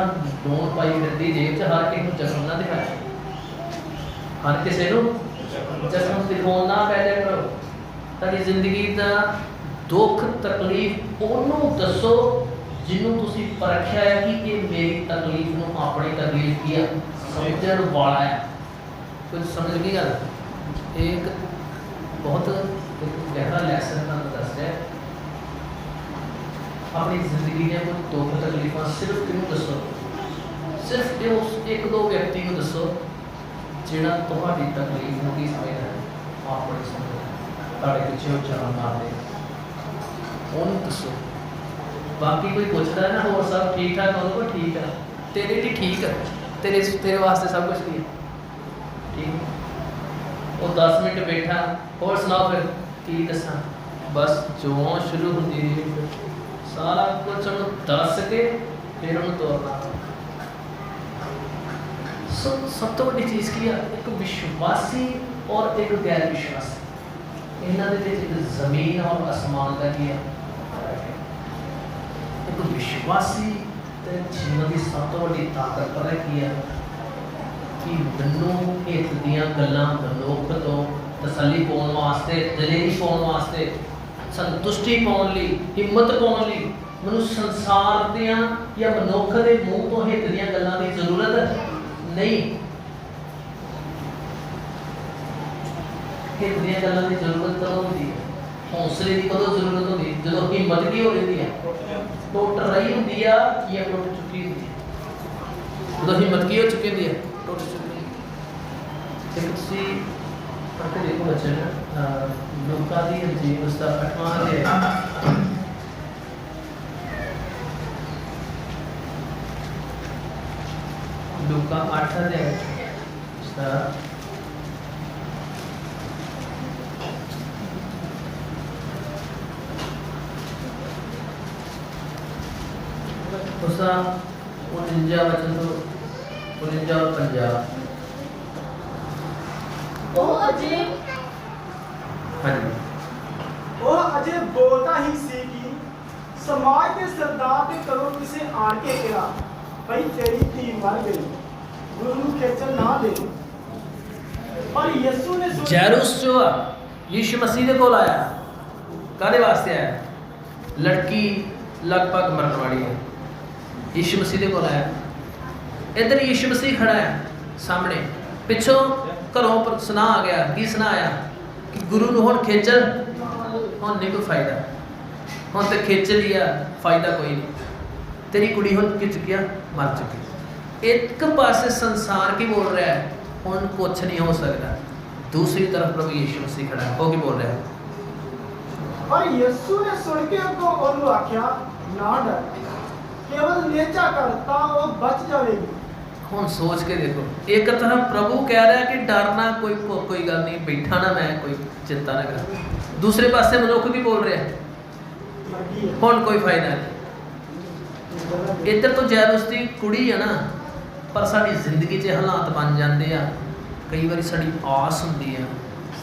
ਲੋਨ ਪਾਈ ਫਿਰਦੀ, ਜੇਬ 'ਚ ਹਰ ਕਿਸੇ ਨੂੰ ਜ਼ਖਮ ਨਾ ਦਿਖਾਏ। ਹਰ ਕਿਸੇ ਨੂੰ ਜ਼ਖਮ ਦਿਖਾਉਣ ਨਾ ਕਰੋ। ਤੁਹਾਡੀ ਜ਼ਿੰਦਗੀ ਦਾ ਦੁੱਖ, ਤਕਲੀਫ ਉਹਨੂੰ ਦੱਸੋ ਜਿਹਨੂੰ ਤੁਸੀਂ ਪਰਖਿਆ ਹੈ ਕਿ ਇਹ ਮੇਰੀ ਤਕਲੀਫ ਨੂੰ ਆਪਣੀ ਤਕਲੀਫ ਕੀ ਆ, ਸਮਝਣ ਵਾਲਾ ਹੈ। ਕੁਝ ਸਮਝ ਗਈ ਗੱਲ? ਇੱਕ ਬਹੁਤ ਗਹਿਰਾ ਲੈਸਨ ਤੁਹਾਨੂੰ ਦੱਸ ਰਿਹਾ ਆਪਣੀ ਜ਼ਿੰਦਗੀ ਦੀਆਂ ਕੁਝ ਦੁੱਖ ਤਕਲੀਫਾਂ ਸਿਰਫ ਕਿਹਨੂੰ ਦੱਸੋ? ਸਿਰਫ ਇਹ ਉਸ ਇੱਕ ਦੋ ਵਿਅਕਤੀ ਨੂੰ ਦੱਸੋ ਜਿਹੜਾ ਤੁਹਾਡੀ ਤਕਲੀਫ ਨੂੰ ਕੀ ਸਮਝਦਾ ਹੈ? ਆਪਣੀ ਸਮਝਦਾ ਤੁਹਾਡੇ ਪਿੱਛੇ ਉਹ ਜਾਨ ਮਾਰਦੇ ਉਹਨੂੰ ਦੱਸੋ। ਬਾਕੀ ਕੋਈ ਪੁੱਛਦਾ ਨਾ ਹੋਰ ਸਭ ਠੀਕ ਠਾਕ? ਹੋਊਗਾ ਠੀਕ ਆ। ਤੇਰੇ ਲਈ ਠੀਕ ਹੈ ਤੇਰੇ ਤੇਰੇ ਵਾਸਤੇ ਸਭ ਕੁਝ ਠੀਕ ਹੈ ਠੀਕ ਉਹ 10 ਮਿੰਟ ਬੈਠਾ। ਹੋਰ ਸੁਣਾਓ ਫਿਰ, ਕੀ ਦੱਸਾਂ? ਬਸ ਜੋ ਸ਼ੁਰੂ ਹੁੰਦੀ ਰਹੀ ਸਾਰਾ ਕੁਝ ਉਹਨੂੰ ਦੱਸ ਕੇ ਫਿਰ ਉਹਨੂੰ ਤੋਰਨਾ। ਸੋ ਸਭ ਤੋਂ ਵੱਡੀ ਚੀਜ਼ ਕੀ ਆ? ਇੱਕ ਵਿਸ਼ਵਾਸੀ ਔਰ ਇੱਕ ਗੈਰ ਵਿਸ਼ਵਾਸੀ ਇਹਨਾਂ ਦੇ ਵਿੱਚ ਇੱਕ ਜ਼ਮੀਨ ਔਰ ਅਸਮਾਨ ਦਾ ਕੀ ਹੈ। ਇੱਕ ਵਿਸ਼ਵਾਸੀ ਤੇ ਜੀਵਨ ਦੀ ਸਭ ਤੋਂ ਵੱਡੀ ਤਾਕਤ ਪਤਾ ਕੀ ਆ? ਕਿ ਮੈਨੂੰ ਹਿੱਤ ਦੀਆਂ ਗੱਲਾਂ ਮਨੁੱਖ ਤੋਂ ਤਸੱਲੀ ਪਾਉਣ ਵਾਸਤੇ, ਦਲੇਰੀ ਪਾਉਣ ਵਾਸਤੇ ਸੰਤੁਸ਼ਟੀ ਪਾਉਣ ਲਈ, ਹਿੰਮਤ ਪਾਉਣ ਲਈ ਮੈਨੂੰ ਸੰਸਾਰ ਦੀਆਂ ਜਾਂ ਮਨੁੱਖ ਦੇ ਮੂੰਹ ਤੋਂ ਹਿੱਤ ਦੀਆਂ ਗੱਲਾਂ ਦੀ ਜ਼ਰੂਰਤ ਨਹੀਂ। ਹਿੱਤ ਦੀਆਂ ਗੱਲਾਂ ਦੀ ਜ਼ਰੂਰਤ ਕਦੋਂ ਹੁੰਦੀ ਹੈ? ਹੌਸਲੇ ਦੀ ਕਦੋਂ ਜ਼ਰੂਰਤ ਹੁੰਦੀ ਜਦੋਂ ਹਿੰਮਤ ਕੀ ਹੋ ਜਾਂਦੀ ਹੈ? ਟੁੱਟ ਰਹੀ ਹੁੰਦੀ ਆ ਜਾਂ ਟੁੱਟ ਚੁੱਕੀ ਹੁੰਦੀ ਹੈ? ਜਦੋਂ ਹਿੰਮਤ ਕੀ ਹੋ ਚੁੱਕੀ ਹੁੰਦੀ ਹੈ? ਟੁੱਟ ਚੁੱਕੀ ਤੇ ਤੁਸੀਂ ਪੜ੍ਹ ਕੇ ਦੇਖੋ ਬੱਚੇ ਲੋਕਾਂ ਦੀ ਅੰਜੀਰ ਉਸ ਦਾ ਅਠਵਾਂ ਅਧਿਆਇ ਲੂਕਾ 8 ਅਧਿਆਇ ਉਸ ਦਾ ਉਸ ਦਾ 49 ਵਚਨ ਤੋਂ 49 ਔਰ 50 ਉਹ ਅਜੇ ਹਾਂਜੀ ਉਹ ਅਜੇ ਬੋਲਦਾ ਹੀ ਸੀ ਕਿ ਸਮਾਜ ਦੇ ਸਰਦਾਰ ਦੇ ਘਰੋਂ ਕਿਸੇ ਆਣ ਕੇ ਕਿਹਾ ਭਈ ਤੇਰੀ ਧੀ ਮਰ ਗਈ ਗੁਰੂ ਨੂੰ ਖੇਚਲ ਨਾ ਦੇ ਪਰ ਯਿਸੂ ਨੇ ਸੁਣ ਜੈਰੂਸ ਜੋ ਆ ਯੀਸ਼ੂ ਮਸੀਹ ਦੇ ਕੋਲ ਆਇਆ। ਕਾਦੇ ਵਾਸਤੇ ਆਇਆ? ਲੜਕੀ ਲਗਭਗ ਮਰਨ ਵਾਲੀ ਹੈ। ਯੀਸ਼ੂ ਮਸੀਹ ਦੇ ਕੋਲ ਆਇਆ। ਇੱਧਰ ਯੀਸ਼ੂ ਮਸੀਹ ਖੜਾ ਹੈ, ਸਾਹਮਣੇ। ਪਿੱਛੋਂ ਘਰੋਂ ਪਰ ਸੁਨਾ ਆ ਗਿਆ। ਕੀ ਸੁਨਾ ਆਇਆ? ਕਿ ਗੁਰੂ ਨੂੰ ਹੁਣ ਖੇਚਲ, ਹੁਣ ਨਹੀਂ ਕੋਈ ਫਾਇਦਾ। ਹੁਣ ਤੇ ਖੇਚਲ ਹੀ ਆ, ਫਾਇਦਾ ਕੋਈ ਨਹੀਂ। ਤੇਰੀ ਕੁੜੀ ਹੁਣ ਕਿ ਚੁੱਕਿਆ? ਮਰ ਚੁੱਕੀ। ਇੱਕ ਪਾਸੇ ਸੰਸਾਰ ਕੀ ਬੋਲ ਰਿਹਾ ਹੈ? ਹੁਣ ਕੁਛ ਨਹੀਂ ਹੋ ਸਕਦਾ। ਦੂਸਰੀ ਤਰਫ ਪ੍ਰਭੂ ਯੀਸ਼ੂ ਮਸੀਹ ਖੜਾ ਹੈ ਉਹ ਕੀ ਬੋਲ ਰਿਹਾ ਹੈ ਪਰ ਯਿਸੂ ਨੇ ਸੁਣ ਕੇ ਅੱਗੋਂ ਉਹਨੂੰ ਆਖਿਆ ਨਾ ਡਰ ਕੇਵਲ ਨੇਚਾ ਕਰ ਤਾਂ ਉਹ ਬਚ ਜਾਵੇਗੀ ਹੁਣ ਸੋਚ ਕੇ ਦੇਖੋ ਇੱਕ ਤਰਫ ਪ੍ਰਭੂ ਕਹਿ ਰਿਹਾ ਕਿ ਡਰਨਾ ਕੋਈ ਕੋ- ਕੋਈ ਗੱਲ ਨਹੀਂ ਬੈਠਾ ਨਾ ਮੈਂ ਕੋਈ ਚਿੰਤਾ ਨਾ ਕਰ ਦੂਸਰੇ ਪਾਸੇ ਮਨੁੱਖ ਕੀ ਬੋਲ ਰਿਹਾ ਲੱਗੀ ਹੈ ਹੁਣ ਕੋਈ ਫਾਇਦਾ ਨਹੀਂ ਇੱਧਰ ਤੋਂ ਜੈਰੂਸ ਦੀ ਕੁੜੀ ਆ ਨਾ ਪਰ ਸਾਡੀ ਜ਼ਿੰਦਗੀ 'ਚ ਹਾਲਾਤ ਬਣ ਜਾਂਦੇ ਆ ਕਈ ਵਾਰੀ ਸਾਡੀ ਆਸ ਹੁੰਦੀ ਆ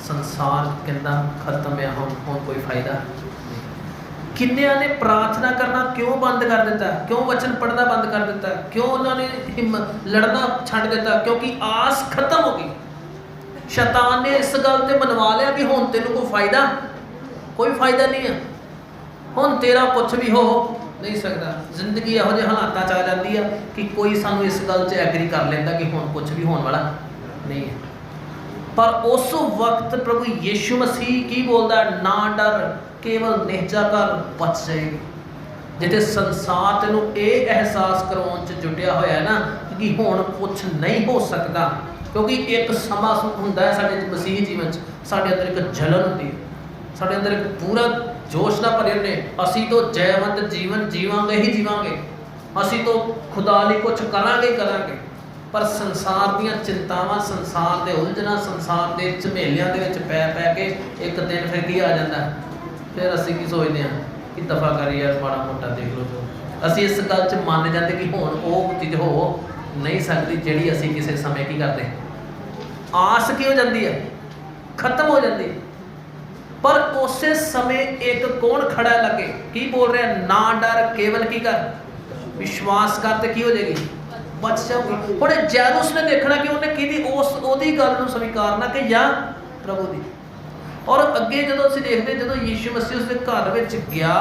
ਸੰਸਾਰ ਕਹਿੰਦਾ ਖਤਮ ਆ, ਹੁਣ ਹੁਣ ਕੋਈ ਫਾਇਦਾ ਕਿੰਨਿਆਂ ਨੇ ਪ੍ਰਾਰਥਨਾ ਕਰਨਾ ਕਿਉਂ ਬੰਦ ਕਰ ਦਿੱਤਾ? ਕਿਉਂ ਵਚਨ ਪੜ੍ਹਨਾ ਬੰਦ ਕਰ ਦਿੱਤਾ? ਕਿਉਂ ਉਹਨਾਂ ਨੇ ਹਿੰਮਤ ਲੜਨਾ ਛੱਡ ਦਿੱਤਾ? ਕਿਉਂਕਿ ਆਸ ਖਤਮ ਹੋ ਗਈ। ਸ਼ੈਤਾਨ ਨੇ ਇਸ ਗੱਲ ਤੇ ਮਨਵਾ ਲਿਆ ਕਿ ਹੁਣ ਤੈਨੂੰ ਕੋਈ ਫਾਇਦਾ? ਕੋਈ ਫਾਇਦਾ ਨਹੀਂ ਆ। ਹੁਣ ਤੇਰਾ ਕੁਝ ਵੀ ਹੋ ਨਹੀਂ ਸਕਦਾ। ਜ਼ਿੰਦਗੀ ਇਹੋ ਜਿਹੇ ਹਾਲਾਤਾਂ ਚ ਆ ਜਾਂਦੀ ਆ ਕਿ ਕੋਈ ਸਾਨੂੰ ਇਸ ਗੱਲ 'ਚ ਐਗਰੀ ਕਰ ਲੈਂਦਾ ਕਿ ਹੁਣ ਕੁਝ ਵੀ ਹੋਣ ਵਾਲਾ ਨਹੀਂ ਹੈ। ਪਰ ਉਸ ਵਕਤ ਪ੍ਰਭੂ ਯੀਸ਼ੂ ਮਸੀਹ ਕੀ ਬੋਲਦਾ ਹੈ? ਨਾ ਡਰ, ਕੇਵਲ ਨਿਹਚਾ ਕਰ ਬਚ ਜਾਏਗੀ। ਜਿੱਤੇ ਸੰਸਾਰ ਤੈਨੂੰ ਇਹ ਅਹਿਸਾਸ ਕਰਾਉਣ 'ਚ ਜੁਟਿਆ ਹੋਇਆ ਹੈ ਨਾ ਕਿ ਹੁਣ ਕੁਝ ਨਹੀਂ ਹੋ ਸਕਦਾ। ਕਿਉਂਕਿ ਇੱਕ ਸਮਾਂ ਹੁੰਦਾ ਹੈ ਸਾਡੇ ਮਸੀਹ ਜੀਵਨ 'ਚ, ਸਾਡੇ ਅੰਦਰ ਇੱਕ ਜਲਨ ਹੁੰਦੀ ਹੈ। ਸਾਡੇ ਅੰਦਰ ਇੱਕ ਪੂਰਾ ਜੋਸ਼ ਨਾਲ ਭਰੇ ਨੇ ਅਸੀਂ ਤੋਂ ਜੈਵੰਤ ਜੀਵਨ ਜੀਵਾਂਗੇ ਹੀ ਜੀਵਾਂਗੇ। ਅਸੀਂ ਤੋਂ ਖੁਦਾ ਲਈ ਕੁਝ ਕਰਾਂਗੇ ਕਰਾਂਗੇ। ਪਰ ਸੰਸਾਰ ਦੀਆਂ ਚਿੰਤਾਵਾਂ ਸੰਸਾਰ ਦੇ ਉਲਝਣਾ, ਸੰਸਾਰ ਦੇ ਝਮੇਲਿਆਂ ਦੇ ਵਿੱਚ ਪੈ ਪੈ ਕੇ ਇੱਕ ਦਿਨ ਫਿਰ ਕੀ ਆ ਜਾਂਦਾ? ਫਿਰ ਅਸੀਂ ਕੀ ਸੋਚਦੇ ਹਾਂ ਕਿ ਦਫਾ ਕਰ ਯਾਰ, ਮਾੜਾ ਮੋਟਾ ਦੇਖ ਲਓ ਜੋ। ਅਸੀਂ ਇਸ ਗੱਲ 'ਚ ਮੰਨ ਜਾਂਦੇ ਕਿ ਹੁਣ ਉਹ ਚੀਜ਼ ਹੋ ਨਹੀਂ ਸਕਦੀ ਜਿਹੜੀ ਅਸੀਂ ਕਿਸੇ ਸਮੇਂ ਕੀ ਕਰਦੇ ਆਸ ਕੀ ਹੋ ਜਾਂਦੀ ਹੈ? ਖਤਮ ਹੋ ਜਾਂਦੀ ਪਰ ਉਸੇ ਸਮੇਂ ਇੱਕ ਕੌਣ ਖੜਾ ਲੱਗੇ? ਕੀ ਬੋਲ ਰਿਹਾ? ਨਾ ਡਰ, ਕੇਵਲ ਕੀ ਕਰ? ਵਿਸ਼ਵਾਸ ਕਰ ਤੇ ਕੀ ਹੋ ਜਾਏਗੀ? ਬਚ ਜਾਊਗੀ। ਹੁਣ ਜੈਰੂਸ ਨੇ ਦੇਖਣਾ ਕਿ ਉਹਨੇ ਕਿਹਦੀ ਉਸ ਉਹਦੀ ਗੱਲ ਨੂੰ ਸਵੀਕਾਰਨਾ ਕਿ ਜਾਂ ਪ੍ਰਭੂ ਦੀ। ਔਰ ਅੱਗੇ ਜਦੋਂ ਅਸੀਂ ਦੇਖਦੇ, ਜਦੋਂ ਯੀਸ਼ੂ ਮਸੀਹ ਉਸ ਦੇ ਘਰ ਵਿੱਚ ਗਿਆ,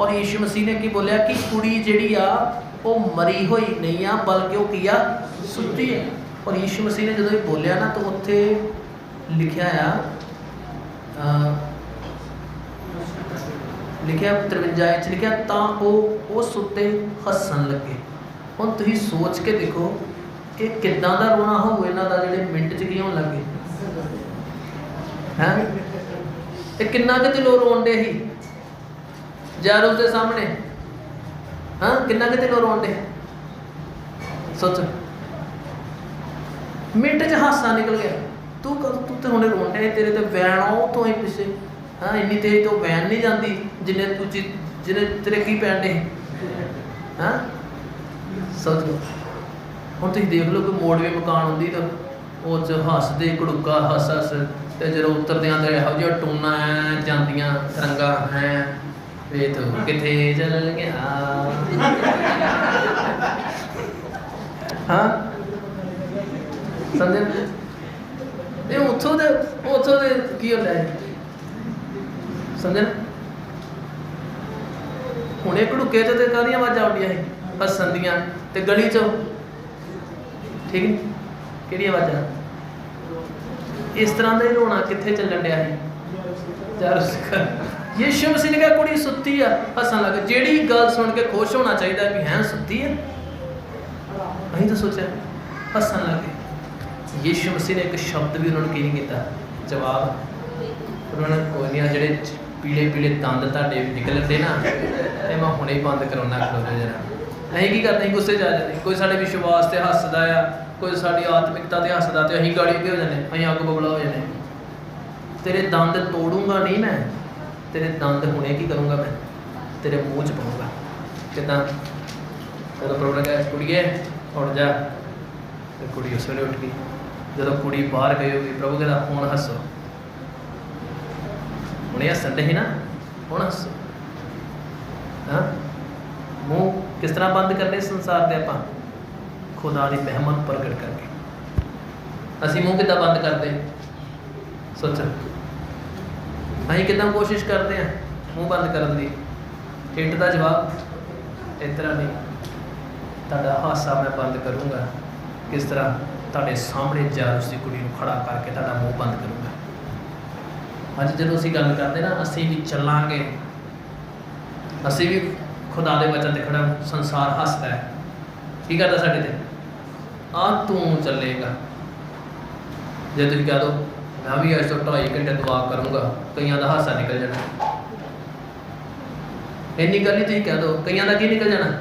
ਔਰ ਯੀਸ਼ੂ ਮਸੀਹ ਨੇ ਕੀ ਬੋਲਿਆ ਕਿ ਕੁੜੀ ਜਿਹੜੀ ਆ, ਉਹ ਮਰੀ ਹੋਈ ਨਹੀਂ ਆ, ਬਲਕਿ ਉਹ ਕੀ ਆ, ਸੁੱਤੀ ਹੈ ਔਰ ਯੀਸ਼ੂ ਮਸੀਹ ਨੇ ਜਦੋਂ ਇਹ ਬੋਲਿਆ ਨਾ, ਤਾਂ ਉੱਥੇ ਲਿਖਿਆ ਆ ਲਿਖਿਆ 53 ਵਿੱਚ, ਲਿਖਿਆ ਤਾਂ ਉਹ ਉਸ ਉੱਤੇ ਹੱਸਣ ਲੱਗੇ। ਹੁਣ ਤੁਸੀਂ ਸੋਚ ਕੇ ਦੇਖੋ ਕਿ ਕਿੱਦਾਂ ਦਾ ਰੋਣਾ ਹੋਊ ਇਹਨਾਂ ਦਾ ਜਿਹੜੇ ਮਿੰਟ 'ਚ ਕੀ ਹੋਣ ਲੱਗੇ ਹੈ? ਇਹ ਕਿੰਨਾ ਕਿ ਦਿਲੋਂ ਰੋਂਦੇ ਸੀ? ਜਾਰੂਸ ਦੇ ਸਾਹਮਣੇ। ਹਾਂ? ਕਿੰਨਾ ਕਿ ਦਿਲੋਂ ਰੋਂਦੇ ਸੋਚ। ਮਿੰਟ 'ਚ ਹਾਸਾ ਨਿਕਲ ਗਿਆ। ਤੂੰ ਕਦ ਤੂੰ ਤੇ ਹੁਣੇ ਰੋਣ ਡਿਆ ਤੇਰੇ ਤੇ ਵੈਣ ਆਉ ਤੋਂ ਹੀ ਪਿੱਛੇ। ਹਾਂ? ਇੰਨੀ ਤੇਜ਼ ਤੋਂ ਵੈਣ ਨਹੀਂ ਜਾਂਦੀ, ਜਿੰਨੇ ਤੂੰ ਜਿੰਨੇ ਤੇਰੇ ਕੀ ਪੈਣ ਡੇ ਹਾਂ? ਸੋਚ ਹੁਣ ਤੁਸੀਂ ਦੇਖ ਲਓ ਕਿ ਮੋੜਵੇਂ ਮਕਾਨ ਹੁੰਦੀ ਤਾਂ ਉਹ ਚ ਹੱਸਦੇ, ਘੜੂਕਾ ਹੱਸ ਹੱਸ ਤੇ ਜਦੋਂ ਉਤਰਦੇ ਆਂਦੇ ਇਹੋ ਜਿਹਾ ਟੂਨਾ ਐ ਜਾਂਦੀਆਂ ਰੰਗਾ ਹੈ ਵੇ ਤੂੰ ਕਿੱਥੇ ਚੱਲ ਗਿਆ? ਹਾਂ? ਸਮਝੇ ਇਹ ਉੱਥੋਂ ਦੇ ਉੱਥੋਂ ਦੇ ਕੀ ਹੁੰਦਾ ਹੈ ਸਮਝੇ ਹੁਣ ਇਹ ਘੜੂਕੇ ਚ ਤੇ ਕਾਹਦੀਆਂ ਆਵਾਜ਼ਾਂ ਆਉਂਦੀਆਂ ਸੀ ਹੱਸਣ ਦੀਆਂ ਤੇ ਗਲੀ ਚੋਂ। ਠੀਕ ਨੀ? ਕਿਹੜੀ ਆਵਾਜ਼ਾਂ ਇਸ ਤਰ੍ਹਾਂ ਦਾ ਹੀ ਰੋਣਾ ਕਿੱਥੇ ਚੱਲਣ ਡਿਆ ਸੀ? ਯਾਰ ਯੀਸ਼ੂ ਮਸੀਹ ਨੇ ਕਿਹਾ, ਕੁੜੀ ਸੁੱਤੀ ਆ, ਹੱਸਣ ਲੱਗ। ਜਿਹੜੀ ਗੱਲ ਸੁਣ ਕੇ ਖੁਸ਼ ਹੋਣਾ ਚਾਹੀਦਾ ਵੀ ਹੈ, ਸੁੱਤੀ ਆ। ਅਸੀਂ ਤਾਂ ਸੋਚਿਆ, ਹੱਸਣ ਲੱਗੇ। ਯੀਸ਼ੂ ਮਸੀਹ ਨੇ ਇੱਕ ਸ਼ਬਦ ਵੀ ਉਹਨਾਂ ਨੂੰ ਕੀ ਨਹੀਂ ਕੀਤਾ। ਜਵਾਬ, ਉਹਨਾਂ ਨੇ ਕੋਈ ਜਿਹੜੇ ਪੀਲੇ ਪੀਲੇ ਦੰਦ ਤੁਹਾਡੇ ਨਿਕਲਦੇ ਨਾ ਇਹ ਮੈਂ ਹੁਣੇ ਬੰਦ ਕਰਾਉਣਾ ਖਲੋ ਜਰਾ। ਅਸੀਂ ਕੀ ਕਰਦੇ ਗੁੱਸੇ 'ਚ ਜਾਂਦੇ। ਕੋਈ ਸਾਡੇ ਵਿਸ਼ਵਾਸ ਤੇ ਹੱਸਦਾ ਆ, ਕੋਈ ਸਾਡੀ ਆਤਮਿਕਤਾ ਤੇ ਹੱਸਦਾ ਤੇ ਅਸੀਂ ਗਾੜੀ ਹੋ ਜਾਂਦੇ, ਅਸੀਂ ਅੱਗ ਬਬਲਾ ਹੋ ਜਾਂਦੇ। ਤੇਰੇ ਦੰਦ ਤੋੜੂੰਗਾ ਨਹੀਂ ਮੈਂ, ਤੇਰੇ ਦੰਦ ਹੁਣੇ ਕੀ ਕਰੂੰਗਾ ਮੈਂ? ਤੇਰੇ ਮੂੰਹ 'ਚ ਪਾਉਂਗਾ ਕਿਦਾਂ? ਜਦੋਂ ਪ੍ਰਭੂ ਨੇ ਕੁੜੀਏ ਉੱਠ ਜਾ। ਤੇ ਕੁੜੀ ਉਸ ਵੇਲੇ ਉੱਠ ਗਈ। ਜਦੋਂ ਕੁੜੀ ਬਾਹਰ ਗਈ ਹੋਗੀ ਪ੍ਰਭੂ ਕਹਿੰਦਾ, ਹੁਣ ਹੱਸੋ। ਹੁਣੇ ਹੱਸਣ ਦੇ ਸੀ ਨਾ, ਹੁਣ ਹੱਸੋ। ਹਾਂ? ਮੂੰਹ ਕਿਸ ਤਰ੍ਹਾਂ ਬੰਦ ਕਰਨੇ ਸੰਸਾਰ ਦੇ ਆਪਾਂ? ਖੁਦਾ ਦੀ ਮਹਿਮਤ ਪ੍ਰਗਟ ਕਰਕੇ। ਅਸੀਂ ਮੂੰਹ ਕਿੱਦਾਂ ਬੰਦ ਕਰਦੇ? ਸੋਚੋ। ਅਸੀਂ ਕਿੱਦਾਂ ਕੋਸ਼ਿਸ਼ ਕਰਦੇ ਆ ਮੂੰਹ ਬੰਦ ਕਰਨ ਦੀ? ਹਿੱਟ ਦਾ ਜਵਾਬ ਇਸ ਤਰ੍ਹਾਂ ਨਹੀਂ। ਤੁਹਾਡਾ ਹਾਸਾ ਮੈਂ ਬੰਦ ਕਰੂੰਗਾ। ਕਿਸ ਤਰ੍ਹਾਂ ਤੁਹਾਡੇ ਸਾਹਮਣੇ ਜਾਰੂਸ ਦੀ ਕੁੜੀ ਨੂੰ ਖੜਾ ਕਰਕੇ ਤੁਹਾਡਾ ਮੂੰਹ ਬੰਦ ਕਰੂੰਗਾ। ਅੱਜ ਜਦੋਂ ਅਸੀਂ ਗੱਲ ਕਰਦੇ ਨਾ, ਅਸੀਂ ਵੀ ਚੱਲਾਂਗੇ। ਅਸੀਂ ਵੀ ਖੁਦਾ ਦੇ ਵਚਨ ਤੇ ਖੜਾ ਸੰਸਾਰ ਹੱਸਦਾ ਹੈ। ਕੀ ਕਰਦਾ ਸਾਡੇ ਤੇ? ਆ ਤੂੰ ਚੱਲੇਗਾ। ਜੇ ਤੁਸੀਂ ਕਹ ਦੋ, ਮੈਂ ਵੀ ਅੱਜ ਤੋਂ ਢਾਈ ਘੰਟੇ ਦੁਆ ਕਰੂੰਗਾ, ਕਈਆਂ ਦਾ ਹਾਸਾ ਨਿਕਲ ਜਾਣਾ। ਇੰਨੀ ਗੱਲ ਨਹੀਂ ਤੁਸੀਂ ਕਹਿ ਦੋ, ਕਈਆਂ ਦਾ ਕੀ ਨਿਕਲ ਜਾਣਾ?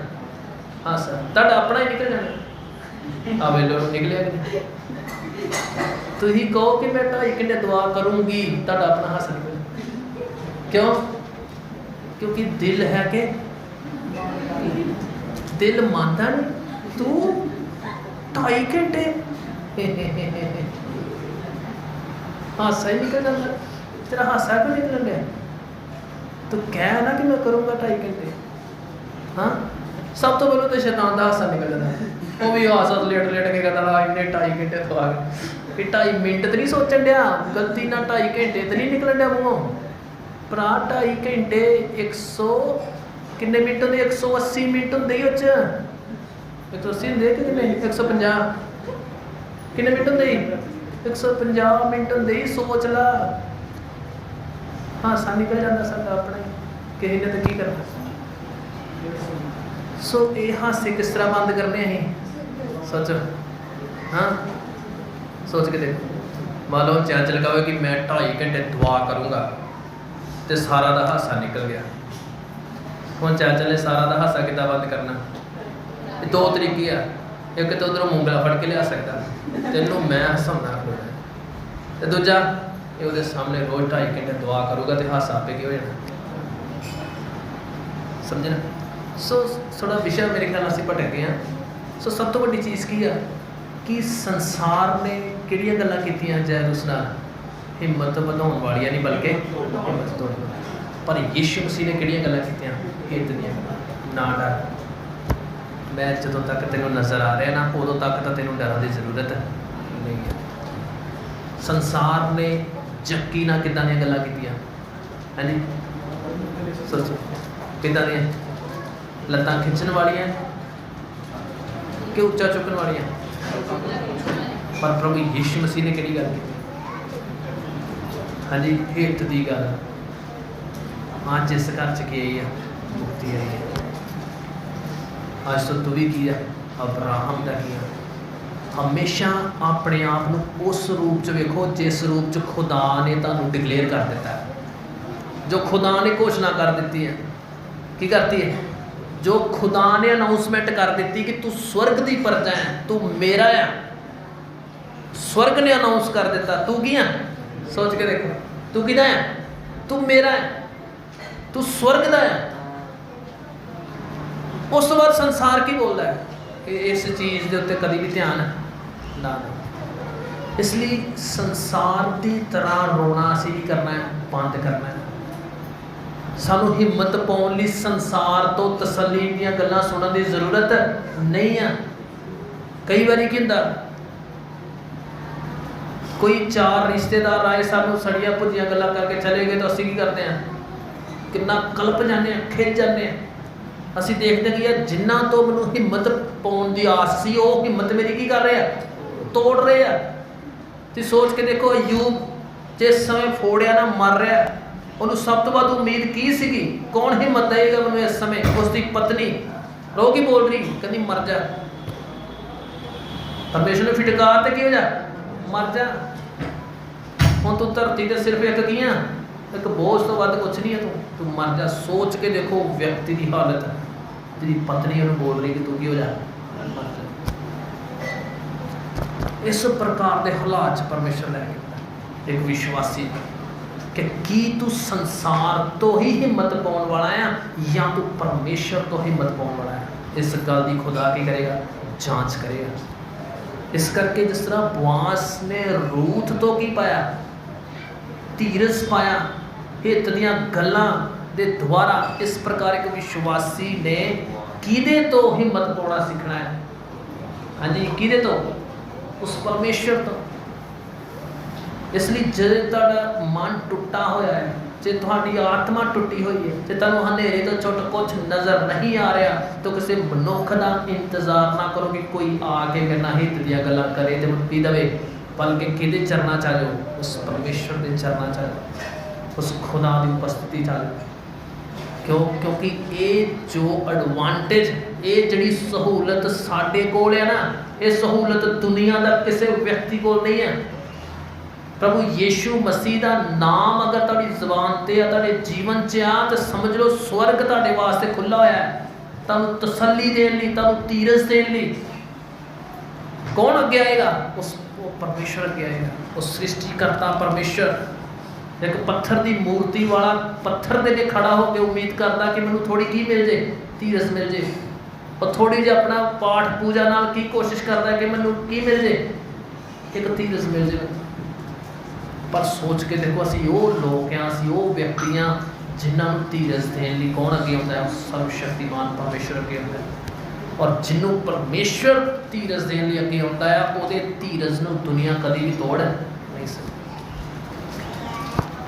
ਹਾਸਾ। ਤੁਹਾਡਾ ਆਪਣਾ ਹੀ ਨਿਕਲ ਜਾਣਾ। ਆ ਵੇਲੋ, ਨਿਕਲਿਆ ਕਿ ਤੁਸੀਂ ਕਹੋ ਕਿ ਮੈਂ ਢਾਈ ਘੰਟੇ ਦੁਆ ਕਰੂੰਗੀ, ਤੁਹਾਡਾ ਆਪਣਾ ਹਾਸਾ ਨਿਕਲ ਕਿਉਂ? ਕਿਉਂਕਿ ਦਿਲ ਹੈ ਕਿ ਦਿਲ ਮੰਨਦਾ ਤੂੰ ਢਾਈ ਘੰਟੇ ਹਾਸਾ ਹੀ ਨਿਕਲ ਜਾਂਦਾ ਤੇਰਾ ਹਾਸਾ ਕਿਉਂ ਨਿਕਲ ਗਿਆ ਤੂੰ ਕਹਿ ਨਾ ਕਿ ਮੈਂ ਕਰੂੰਗਾ ਢਾਈ ਘੰਟੇ। ਹਾਂ? ਸਭ ਤੋਂ ਪਹਿਲਾਂ ਤਾਂ ਸ਼ੈਤਾਨ ਦਾ ਹਾਸਾ ਨਿਕਲ ਜਾਂਦਾ। ਉਹ ਵੀ ਹਾਸਾ ਲੇਟ ਲੇਟ ਕੇ ਕਹਿੰਦਾ ਲਾ ਇੰਨੇ ਢਾਈ ਘੰਟੇ ਤੋਂ ਆ ਗਏ। ਵੀ ਢਾਈ ਮਿੰਟ ਤੇ ਨਹੀਂ ਸੋਚਣ ਡਿਆ। ਗਲਤੀ ਨਾਲ ਢਾਈ ਘੰਟੇ ਤੇ ਨਹੀਂ ਨਿਕਲਣ ਡਿਆ ਮੂੰਹੋਂ। ਭਰਾ, ਢਾਈ ਘੰਟੇ 100 ਕਿੰਨੇ ਮਿੰਟ ਹੁੰਦੇ? 180 ਮਿੰਟ ਹੁੰਦੇ ਹੀ ਉਹ 180 ਹੁੰਦੇ ਕਿ ਕਿੰਨੇ 150 ਕਿੰਨੇ ਮਿੰਟ ਹੁੰਦੇ ਹੀ 150 ਮਿੰਟ ਹੁੰਦੇ ਹੀ ਸੋਚ ਲਾ ਹਾਸਾ ਨਿਕਲ ਜਾਂਦਾ ਸਾਡਾ ਆਪਣਾ ਕਿਸੇ ਨੇ ਤਾਂ ਕੀ ਕਰਨਾ? ਸੋ ਇਹ ਹਾਸੇ ਕਿਸ ਤਰ੍ਹਾਂ ਬੰਦ ਕਰਨੇ ਅਸੀਂ? ਸੋਚੋ। ਹਾਂ? ਸੋਚ ਕੇ ਦੇਖੋ। ਮੰਨ ਲਓ ਚੈਲੰਜ ਲਗਾਓ ਕਿ ਮੈਂ 2.5 ਘੰਟੇ ਦੁਆ ਕਰੂੰਗਾ ਤੇ ਸਾਰਾ ਦਾ ਹਾਸਾ ਨਿਕਲ ਗਿਆ। ਹੁਣ ਚੈਲੰਜ ਨੇ ਸਾਰਾ ਦਾ ਹਾਸਾ ਕਿੱਦਾਂ ਬੰਦ ਕਰਨਾ? ਇਹ ਦੋ ਤਰੀਕੇ ਆ। ਇੱਕ ਤਾਂ ਉਧਰੋਂ ਮੁੰਗਲਾ ਫੜ ਕੇ ਲਿਆ ਸਕਦਾ। ਤੈਨੂੰ ਮੈਂ ਹਸਾਉਣਾ ਖਲੋਣਾ ਤੇ ਦੂਜਾ, ਇਹ ਉਹਦੇ ਸਾਹਮਣੇ ਰੋਜ਼ 2.5 ਘੰਟੇ ਦੁਆ ਕਰੂਗਾ ਤੇ ਹਾਸਾ ਆਪੇ ਕੀ ਹੋ ਜਾਣਾ ਸਮਝਣਾ ਸੋ ਥੋੜਾ ਵਿਸ਼ਾ ਮੇਰੇ ਖਿਆਲ ਨਾਲ ਅਸੀਂ ਭਟਕ ਗਏ ਹਾਂ। ਸੋ, ਸਭ ਤੋਂ ਵੱਡੀ ਚੀਜ਼ ਕੀ ਆ? ਕਿ ਸੰਸਾਰ ਨੇ ਕਿਹੜੀਆਂ ਗੱਲਾਂ ਕੀਤੀਆਂ ਜੈਰੂਸ ਨਾਲ? ਹਿੰਮਤ ਵਧਾਉਣ ਵਾਲੀਆਂ ਨਹੀਂ, ਬਲਕਿ ਹਿੰਮਤ ਤੋੜਨ ਵਾਲੀਆਂ। ਪਰ ਯਿਸੂ ਮਸੀਹ ਨੇ ਕਿਹੜੀਆਂ ਗੱਲਾਂ ਕੀਤੀਆਂ? ਹਿੱਤ ਦੀਆਂ ਨਾ ਡਰ। ਮੈਂ ਜਦੋਂ ਤੱਕ ਤੈਨੂੰ ਨਜ਼ਰ ਆ ਰਿਹਾ ਨਾ ਉਦੋਂ ਤੱਕ ਤਾਂ ਤੈਨੂੰ ਡਰਨ ਦੀ ਜ਼ਰੂਰਤ ਨਹੀਂ ਹੈ। ਸੰਸਾਰ ਨੇ ਜੱਕੀ ਨਾਲ ਕਿੱਦਾਂ ਦੀਆਂ ਗੱਲਾਂ ਕੀਤੀਆਂ? ਹਾਂਜੀ ਸੋਚੋ। ਕਿੱਦਾਂ ਦੀਆਂ? ਲੱਤਾਂ ਖਿੱਚਣ ਵਾਲੀਆਂ ਕਿ ਉੱਚਾ ਚੁੱਕਣ ਵਾਲੀਆਂ? ਪਰ ਪ੍ਰਭੂ ਯਿਸੂ ਮਸੀਹ ਨੇ ਕਿਹੜੀ ਗੱਲ ਕੀਤੀ? ਹਾਂਜੀ ਹਿੱਤ ਦੀ ਗੱਲ। ਅੱਜ ਇਸ ਘਰ ਚ ਕੀ ਆਈ ਹੈ ਮੁਕਤੀ ਆਈ ਅੱਜ ਤੋਂ ਤੂੰ ਵੀ ਕੀ ਹੈ ਅਬਰਾਹਮ ਦਾ ਕੀ ਹੈ ਹਮੇਸ਼ਾ ਆਪਣੇ ਆਪ ਨੂੰ ਉਸ ਰੂਪ ਚ ਵੇਖੋ, ਜਿਸ ਰੂਪ ਚ ਖੁਦਾ ਨੇ ਤੁਹਾਨੂੰ ਡਿਕਲੇਅਰ ਕਰ ਦਿੱਤਾ ਹੈ। ਜੋ ਖੁਦਾ ਨੇ ਘੋਸ਼ਣਾ ਕਰ ਦਿੱਤੀ ਹੈ, ਕੀ ਕਰਤੀ ਹੈ? ਜੋ ਖੁਦਾ ਨੇ ਅਨਾਉਂਸਮੈਂਟ ਕਰ ਦਿੱਤੀ ਕਿ ਤੂੰ ਸਵਰਗ ਦੀ ਪਰਜਾ ਹੈ, ਤੂੰ ਮੇਰਾ ਹੈ ਸਵਰਗ ਨੇ ਅਨਾਉਂਸ ਕਰ ਦਿੱਤਾ। ਤੂੰ ਕੀ ਹੈ ਸੋਚ ਕੇ ਦੇਖੋ। ਤੂੰ ਕਿਹਦਾ ਹੈ ਤੂੰ ਮੇਰਾ ਹੈ ਤੂੰ ਸਵਰਗ ਦਾ ਹੈ ਉਸ ਤੋਂ ਬਾਅਦ ਸੰਸਾਰ ਕੀ ਬੋਲਦਾ ਹੈ? ਕਿ ਇਸ ਚੀਜ਼ ਦੇ ਉੱਤੇ ਕਦੀ ਵੀ ਧਿਆਨ ਨਾ ਦਿਓ। ਇਸ ਲਈ ਸੰਸਾਰ ਦੀ ਤਰ੍ਹਾਂ ਰੋਣਾ ਅਸੀਂ ਕੀ ਕਰਨਾ ਹੈ? ਬੰਦ ਕਰਨਾ ਹੈ। ਸਾਨੂੰ ਹਿੰਮਤ ਪਾਉਣ ਲਈ ਸੰਸਾਰ ਤੋਂ ਤਸੱਲੀ ਦੀਆਂ ਗੱਲਾਂ ਸੁਣਨ ਦੀ ਜ਼ਰੂਰਤ ਨਹੀਂ ਆ। ਕਈ ਵਾਰੀ ਕੀ ਹੁੰਦਾ? ਕੋਈ ਚਾਰ ਰਿਸ਼ਤੇਦਾਰ ਆਏ, ਸਾਨੂੰ ਸੜੀਆਂ ਭੁੱਜੀਆਂ ਗੱਲਾਂ ਕਰਕੇ ਚਲੇ ਗਏ ਤਾਂ ਅਸੀਂ ਕੀ ਕਰਦੇ ਆ ਕਿੰਨਾ ਕਲਪ ਜਾਂਦੇ ਆ ਖਿੱਚ ਜਾਂਦੇ ਆ ਅਸੀਂ ਦੇਖਦੇ ਕਿ ਯਾਰ ਜਿਨ੍ਹਾਂ ਤੋਂ ਮੈਨੂੰ ਹਿੰਮਤ ਪਾਉਣ ਦੀ ਆਸ ਸੀ, ਉਹ ਹਿੰਮਤ ਮੇਰੀ ਕੀ ਕਰ ਰਹੇ ਆ? ਤੋੜ ਰਹੇ ਆ। ਤੇ ਸੋਚ ਕੇ ਦੇਖੋ ਅਯੂਬ ਜਿਸ ਸਮੇਂ ਫੋੜਿਆ ਨਾ, ਮਰ ਰਿਹਾ, ਉਹਨੂੰ ਸਭ ਤੋਂ ਵੱਧ ਉਮੀਦ ਕੀ ਸੀਗੀ? ਕੌਣ ਹਿੰਮਤ ਦੇਗਾ ਮੈਨੂੰ ਇਸ ਸਮੇਂ? ਉਸ ਦੀ ਪਤਨੀ। ਰੋ ਕੀ ਬੋਲ ਰਹੀ? ਕਹਿੰਦੀ, ਮਰ ਜਾ। ਪਰਮੇਸ਼ਰ ਨੇ ਫਿਟਕਾਰ ਤੇ ਕੀ ਹੋ ਜਾ? ਮਰ ਜਾ। ਹੁਣ ਤੂੰ ਧਰਤੀ ਤੇ ਸਿਰਫ ਇੱਕ ਕੀ ਆ? ਇੱਕ ਬੋਝ ਤੋਂ ਵੱਧ ਕੁਝ ਨਹੀਂ ਹੈ ਤੂੰ। ਤੂੰ ਮਰ ਜਾ। ਸੋਚ ਕੇ ਦੇਖੋ ਵਿਅਕਤੀ ਦੀ ਹਾਲਤ। ਤੇਰੀ ਪਤਨੀ ਉਹਨੂੰ ਬੋਲ ਰਹੀ ਕਿ ਤੂੰ ਕੀ ਹੋ ਜਾ? ਇਸ ਪ੍ਰਕਾਰ ਦੇ ਹਾਲਾਤ ਚ ਪਰਮੇਸ਼ਰ ਲੈ ਕੇ ਇੱਕ ਵਿਸ਼ਵਾਸੀ ਕਿ ਕੀ ਤੂੰ ਸੰਸਾਰ ਤੋਂ ਹੀ ਹਿੰਮਤ ਪਾਉਣ ਵਾਲਾ ਆ ਜਾਂ ਤੂੰ ਪਰਮੇਸ਼ਰ ਤੋਂ ਹਿੰਮਤ ਪਾਉਣ ਵਾਲਾ ਹੈ ਇਸ ਗੱਲ ਦੀ ਖੁਦਾ ਕੀ ਕਰੇਗਾ? ਜਾਂਚ ਕਰੇਗਾ। ਇਸ ਕਰਕੇ ਜਿਸ ਤਰ੍ਹਾਂ ਬਵਾਸ ਨੇ ਰੂਥ ਤੋਂ ਕੀ ਪਾਇਆ? ਧੀਰਜ ਪਾਇਆ, ਹਿੱਤ ਦੀਆਂ ਗੱਲਾਂ ਦੇ ਦੁਆਰਾ ਇਸ ਪ੍ਰਕਾਰ ਇੱਕ ਵਿਸ਼ਵਾਸੀ ਨੇ ਕਿਹਦੇ ਤੋਂ ਹਿੰਮਤ ਪਾਉਣਾ ਸਿੱਖਣਾ ਹੈ? ਹਾਂਜੀ, ਕਿਹਦੇ ਤੋਂ? ਉਸ ਪਰਮੇਸ਼ਰ ਤੋਂ। ਇਸ ਲਈ ਜੇ ਤੁਹਾਡਾ ਮਨ ਟੁੱਟਾ ਹੋਇਆ ਹੈ, ਜੇ ਤੁਹਾਡੀ ਆਤਮਾ ਟੁੱਟੀ ਹੋਈ ਹੈ, ਜੇ ਤੁਹਾਨੂੰ ਹਨੇਰੇ ਤੋਂ ਛੁੱਟ ਕੁਝ ਨਜ਼ਰ ਨਹੀਂ ਆ ਰਿਹਾ, ਤਾਂ ਕਿਸੇ ਮਨੁੱਖ ਦਾ ਇੰਤਜ਼ਾਰ ਨਾ ਕਰੋ ਕਿ ਕੋਈ ਆ ਕੇ ਮੇਰੇ ਹਿੱਤ ਦੀਆਂ ਗੱਲਾਂ ਕਰੇ ਤੇ ਮੈਨੂੰ ਪੀ ਬਲਕਿ ਕਿਹਦੇ ਚਰਨਾਂ ਚ ਆ ਜਾਓ? ਉਸ ਪਰਮੇਸ਼ਰ ਦੇ ਚਰਨਾਂ ਚ ਆ ਜਾਓ। ਉਸ ਖੁਦਾ ਦੀ ਉਪਸਥਿਤੀ ਚ ਆ ਜਾਓ। ਕਿਉਂ? ਕਿਉਂਕਿ ਇਹ ਜੋ ਐਡਵਾਂਟੇਜ ਇਹ ਜਿਹੜੀ ਸਹੂਲਤ ਸਾਡੇ ਕੋਲ ਹੈ ਨਾ, ਇਹ ਸਹੂਲਤ ਦੁਨੀਆ ਦਾ ਕਿਸੇ ਵਿਅਕਤੀ ਕੋਲ ਨਹੀਂ ਹੈ। ਪ੍ਰਭੂ ਯੀਸ਼ੂ ਮਸੀਹ ਦਾ ਨਾਮ ਅਗਰ ਤੁਹਾਡੀ ਜ਼ੁਬਾਨ ਤੇ ਆ, ਤੁਹਾਡੇ ਜੀਵਨ 'ਚ ਆ, ਤਾਂ ਸਮਝ ਲਓ ਸਵਰਗ ਤੁਹਾਡੇ ਵਾਸਤੇ ਖੁੱਲਾ ਹੋਇਆ ਹੈ। ਤੁਹਾਨੂੰ ਤਸੱਲੀ ਦੇਣ ਲਈ, ਤੁਹਾਨੂੰ ਤੀਰਸ ਦੇਣ ਲਈ। ਕੌਣ ਅੱਗੇ ਆਏਗਾ? ਉਸ ਉਹ ਪਰਮੇਸ਼ਰ ਅੱਗੇ ਆਏਗਾ। ਉਹ ਸ੍ਰਿਸ਼ਟੀ ਕਰਤਾ ਪਰਮੇਸ਼ਰ ਇੱਕ ਪੱਥਰ ਦੀ ਮੂਰਤੀ ਵਾਲਾ ਪੱਥਰ ਦੇ ਕੇ ਖੜਾ ਹੋ ਕੇ ਉਮੀਦ ਕਰਦਾ ਕਿ ਮੈਨੂੰ ਥੋੜੀ ਕੀ ਮਿਲ ਜੇ ਧੀਰਸ ਮਿਲ ਜੇ। ਉਹ ਥੋੜੀ ਜਿਹੀ ਆਪਣਾ ਪਾਠ ਪੂਜਾ ਨਾਲ ਕੀ ਕੋਸ਼ਿਸ਼ ਕਰਦਾ ਕਿ ਮੈਨੂੰ ਕੀ ਮਿਲ ਜੇ? ਇੱਕ ਧੀਰਜ ਮਿਲ ਜੇ ਪਰ ਸੋਚ ਕੇ ਦੇਖੋ, ਅਸੀਂ ਉਹ ਲੋਕ ਹਾਂ, ਅਸੀਂ ਉਹ ਵਿਅਕਤੀਆਂ ਜਿਨ੍ਹਾਂ ਨੂੰ ਧੀਰਜ ਦੇਣ ਲਈ ਕੌਣ ਅੱਗੇ ਆਉਂਦਾ ਹੈ? ਸਰਵ ਸ਼ਕਤੀਮਾਨ ਪਰਮੇਸ਼ਰ ਅੱਗੇ ਆਉਂਦਾ ਹੈ। ਔਰ ਜਿਹਨੂੰ ਪਰਮੇਸ਼ਰ ਧੀਰਜ ਦੇਣ ਲਈ ਅੱਗੇ ਆਉਂਦਾ ਹੈ, ਉਹਦੇ ਧੀਰਜ ਨੂੰ ਦੁਨੀਆ ਕਦੀ ਵੀ ਤੋੜ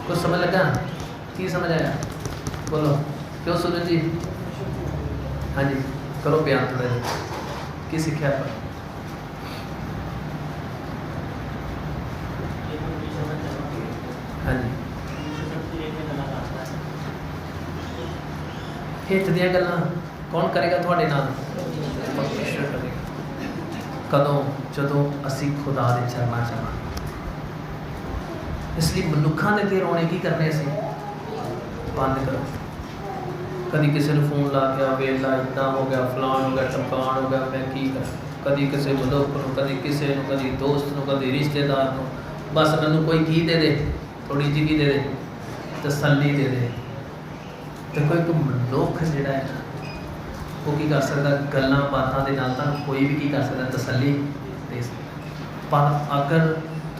ਕੁਝ ਸਮਝ ਲੱਗਾ ਕੀ ਸਮਝ ਆਇਆ ਬੋਲੋ ਕਿਉਂ ਸੁਣੋ ਜੀ ਹਾਂਜੀ ਕਰੋ ਬਿਆਨ ਥੋੜਾ ਜਿਹਾ ਕੀ ਸਿੱਖਿਆ ਆਪਾਂ ਹਾਂਜੀ ਹਿੱਤ ਦੀਆਂ ਗੱਲਾਂ ਕੌਣ ਕਰੇਗਾ ਤੁਹਾਡੇ ਨਾਲ ਪਰਮੇਸ਼ਰ ਕਰੇਗਾ ਕਦੋਂ ਜਦੋਂ ਅਸੀਂ ਖੁਦਾ ਦੇ ਚਰਨਾਂ ਚ ਆਵਾਂਗੇ ਇਸ ਲਈ ਮਨੁੱਖਾਂ ਦੇ ਤੇ ਰੋਣੇ ਕੀ ਕਰਨੇ ਅਸੀਂ? ਬੰਦ ਕਰੋ। ਕਦੀ ਕਿਸੇ ਨੂੰ ਫੋਨ ਲਾ ਕੇ ਆ ਵੇਲਾ ਇਦਾਂ ਹੋ ਗਿਆ, ਫਲਾਣ ਹੋ ਗਿਆ ਟਮਕਾਣ ਹੋ ਗਿਆ, ਮੈਂ ਕੀ ਕਰਾਂ? ਕਦੀ ਕਿਸੇ ਮਨੁੱਖ ਨੂੰ, ਕਦੀ ਕਿਸੇ ਨੂੰ, ਕਦੀ ਦੋਸਤ ਨੂੰ, ਕਦੀ ਰਿਸ਼ਤੇਦਾਰ ਨੂੰ। ਬਸ ਮੈਨੂੰ ਕੋਈ ਕੀ ਦੇ ਦੇ ਥੋੜੀ ਜਿਹੀ ਕੀ ਦੇ ਦੇ, ਤਸੱਲੀ ਦੇ ਦੇ। ਤੇ ਕੋਈ ਇੱਕ ਮਨੁੱਖ ਜਿਹੜਾ ਹੈ ਉਹ ਕੀ ਕਰ ਸਕਦਾ? ਗੱਲਾਂ ਬਾਤਾਂ ਦੇ ਨਾਲ ਤਾਂ ਕੋਈ ਵੀ ਕੀ ਕਰ ਸਕਦਾ? ਤਸੱਲੀ ਦੇ ਸਕਦਾ। ਪਰ ਅਗਰ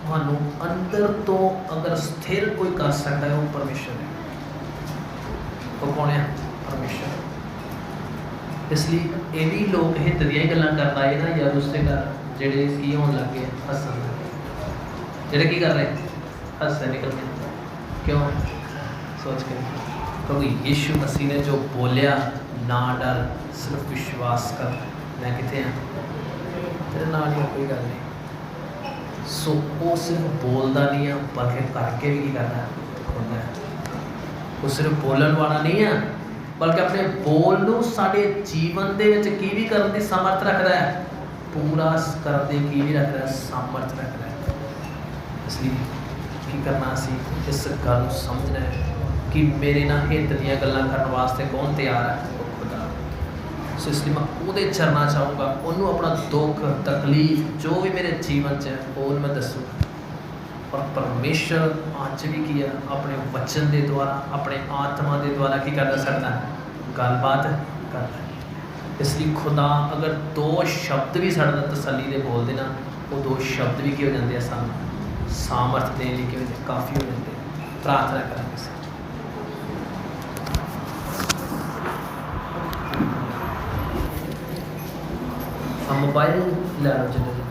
ਤੁਹਾਨੂੰ ਅੰਦਰ ਤੋਂ ਅਗਰ ਸਥਿਰ ਕੋਈ ਕਰ ਸਕਦਾ ਹੈ ਉਹ ਪਰਮੇਸ਼ਰ ਹੈ। ਉਹ ਕੌਣ ਹੈ? ਪਰਮੇਸ਼ਰ। ਇਸ ਲਈ ਇਹ ਵੀ ਲੋਕ ਹਿੱਤ ਦੀਆਂ ਹੀ ਗੱਲਾਂ ਕਰਦਾ ਹੈ ਨਾ ਯਾਰ ਉਸਦੇ ਘਰ ਜਿਹੜੇ ਕੀ ਹੋਣ ਲੱਗੇ ਹੱਸਣ ਲੱਗੇ ਜਿਹੜੇ ਕੀ ਕਰ ਰਹੇ? ਹੱਸਣ ਨਿਕਲ ਗਏ ਕਿਉਂ? ਸੋਚ ਕੇ ਕਿਉਂਕਿ ਯੀਸ਼ੂ ਮਸੀਹ ਨੇ ਜੋ ਬੋਲਿਆ ਨਾ ਡਰ ਸਿਰਫ ਵਿਸ਼ਵਾਸ ਕਰ। ਮੈਂ ਕਿੱਥੇ ਆ ਤੇਰੇ ਨਾਲ ਹੀ ਆ, ਕੋਈ ਗੱਲ ਨਹੀਂ। ਸੋ ਉਹ ਸਿਰਫ ਬੋਲਦਾ ਨਹੀਂ ਆ ਬਲਕਿ ਕਰਕੇ ਵੀ ਕੀ ਕਰਦਾ ਹੈ? ਉਹ ਸਿਰਫ ਬੋਲਣ ਵਾਲਾ ਨਹੀਂ ਆ, ਬਲਕਿ ਆਪਣੇ ਬੋਲ ਨੂੰ ਸਾਡੇ ਜੀਵਨ ਦੇ ਵਿੱਚ ਕੀ ਵੀ ਕਰਨ ਦੀ ਸਮਰਥ ਰੱਖਦਾ ਹੈ, ਪੂਰਾ ਕਰਨ ਦੀ ਕੀ ਵੀ ਰੱਖਦਾ ਸਮਰਥ ਰੱਖਦਾ ਇਸ ਲਈ ਕੀ ਕਰਨਾ ਸੀ ਇਸ ਗੱਲ ਨੂੰ ਸਮਝਣਾ ਹੈ ਕਿ ਮੇਰੇ ਨਾਲ ਹਿੱਤ ਦੀਆਂ ਗੱਲਾਂ ਕਰਨ ਵਾਸਤੇ ਕੌਣ ਤਿਆਰ ਹੈ ਉਹ ਖੁਦਾ। ਸੋ ਇਸ ਲਈ ਮੈਂ ਉਹਦੇ ਚਰਨਾਂ ਚਾਹੂੰਗਾ, ਉਹਨੂੰ ਆਪਣਾ ਦੁੱਖ, ਤਕਲੀਫ ਜੋ ਵੀ ਮੇਰੇ ਜੀਵਨ 'ਚ ਹੈ, ਉਹ ਉਹਨੂੰ ਮੈਂ ਦੱਸੂਗਾ। ਪਰ ਪਰਮੇਸ਼ਰ ਅੱਜ ਵੀ ਕੀ ਹੈ, ਆਪਣੇ ਵਚਨ ਦੇ ਦੁਆਰਾ, ਆਪਣੇ ਆਤਮਾ ਦੇ ਦੁਆਰਾ ਕੀ ਕਰਦਾ ਸਕਦਾ ਗੱਲਬਾਤ ਕਰਦਾ ਇਸ ਲਈ ਖੁਦਾ ਅਗਰ ਦੋ ਸ਼ਬਦ ਵੀ ਸਾਡੇ ਨਾਲ ਤਸੱਲੀ ਦੇ ਬੋਲਦੇ ਨਾ, ਉਹ ਦੋ ਸ਼ਬਦ ਵੀ ਕੀ ਹੋ ਜਾਂਦੇ ਆ ਸਾਨੂੰ? ਸਾਮਰਥ ਦੇਣ ਲਈ ਕਿਵੇਂ ਕਾਫੀ ਹੋ ਜਾਂਦੇ ਪ੍ਰਾਰਥਨਾ ਕਰਾਂਗੇ ਸਰ ਆ ਮੋਬਾਈਲ ਲੈ ਲਓ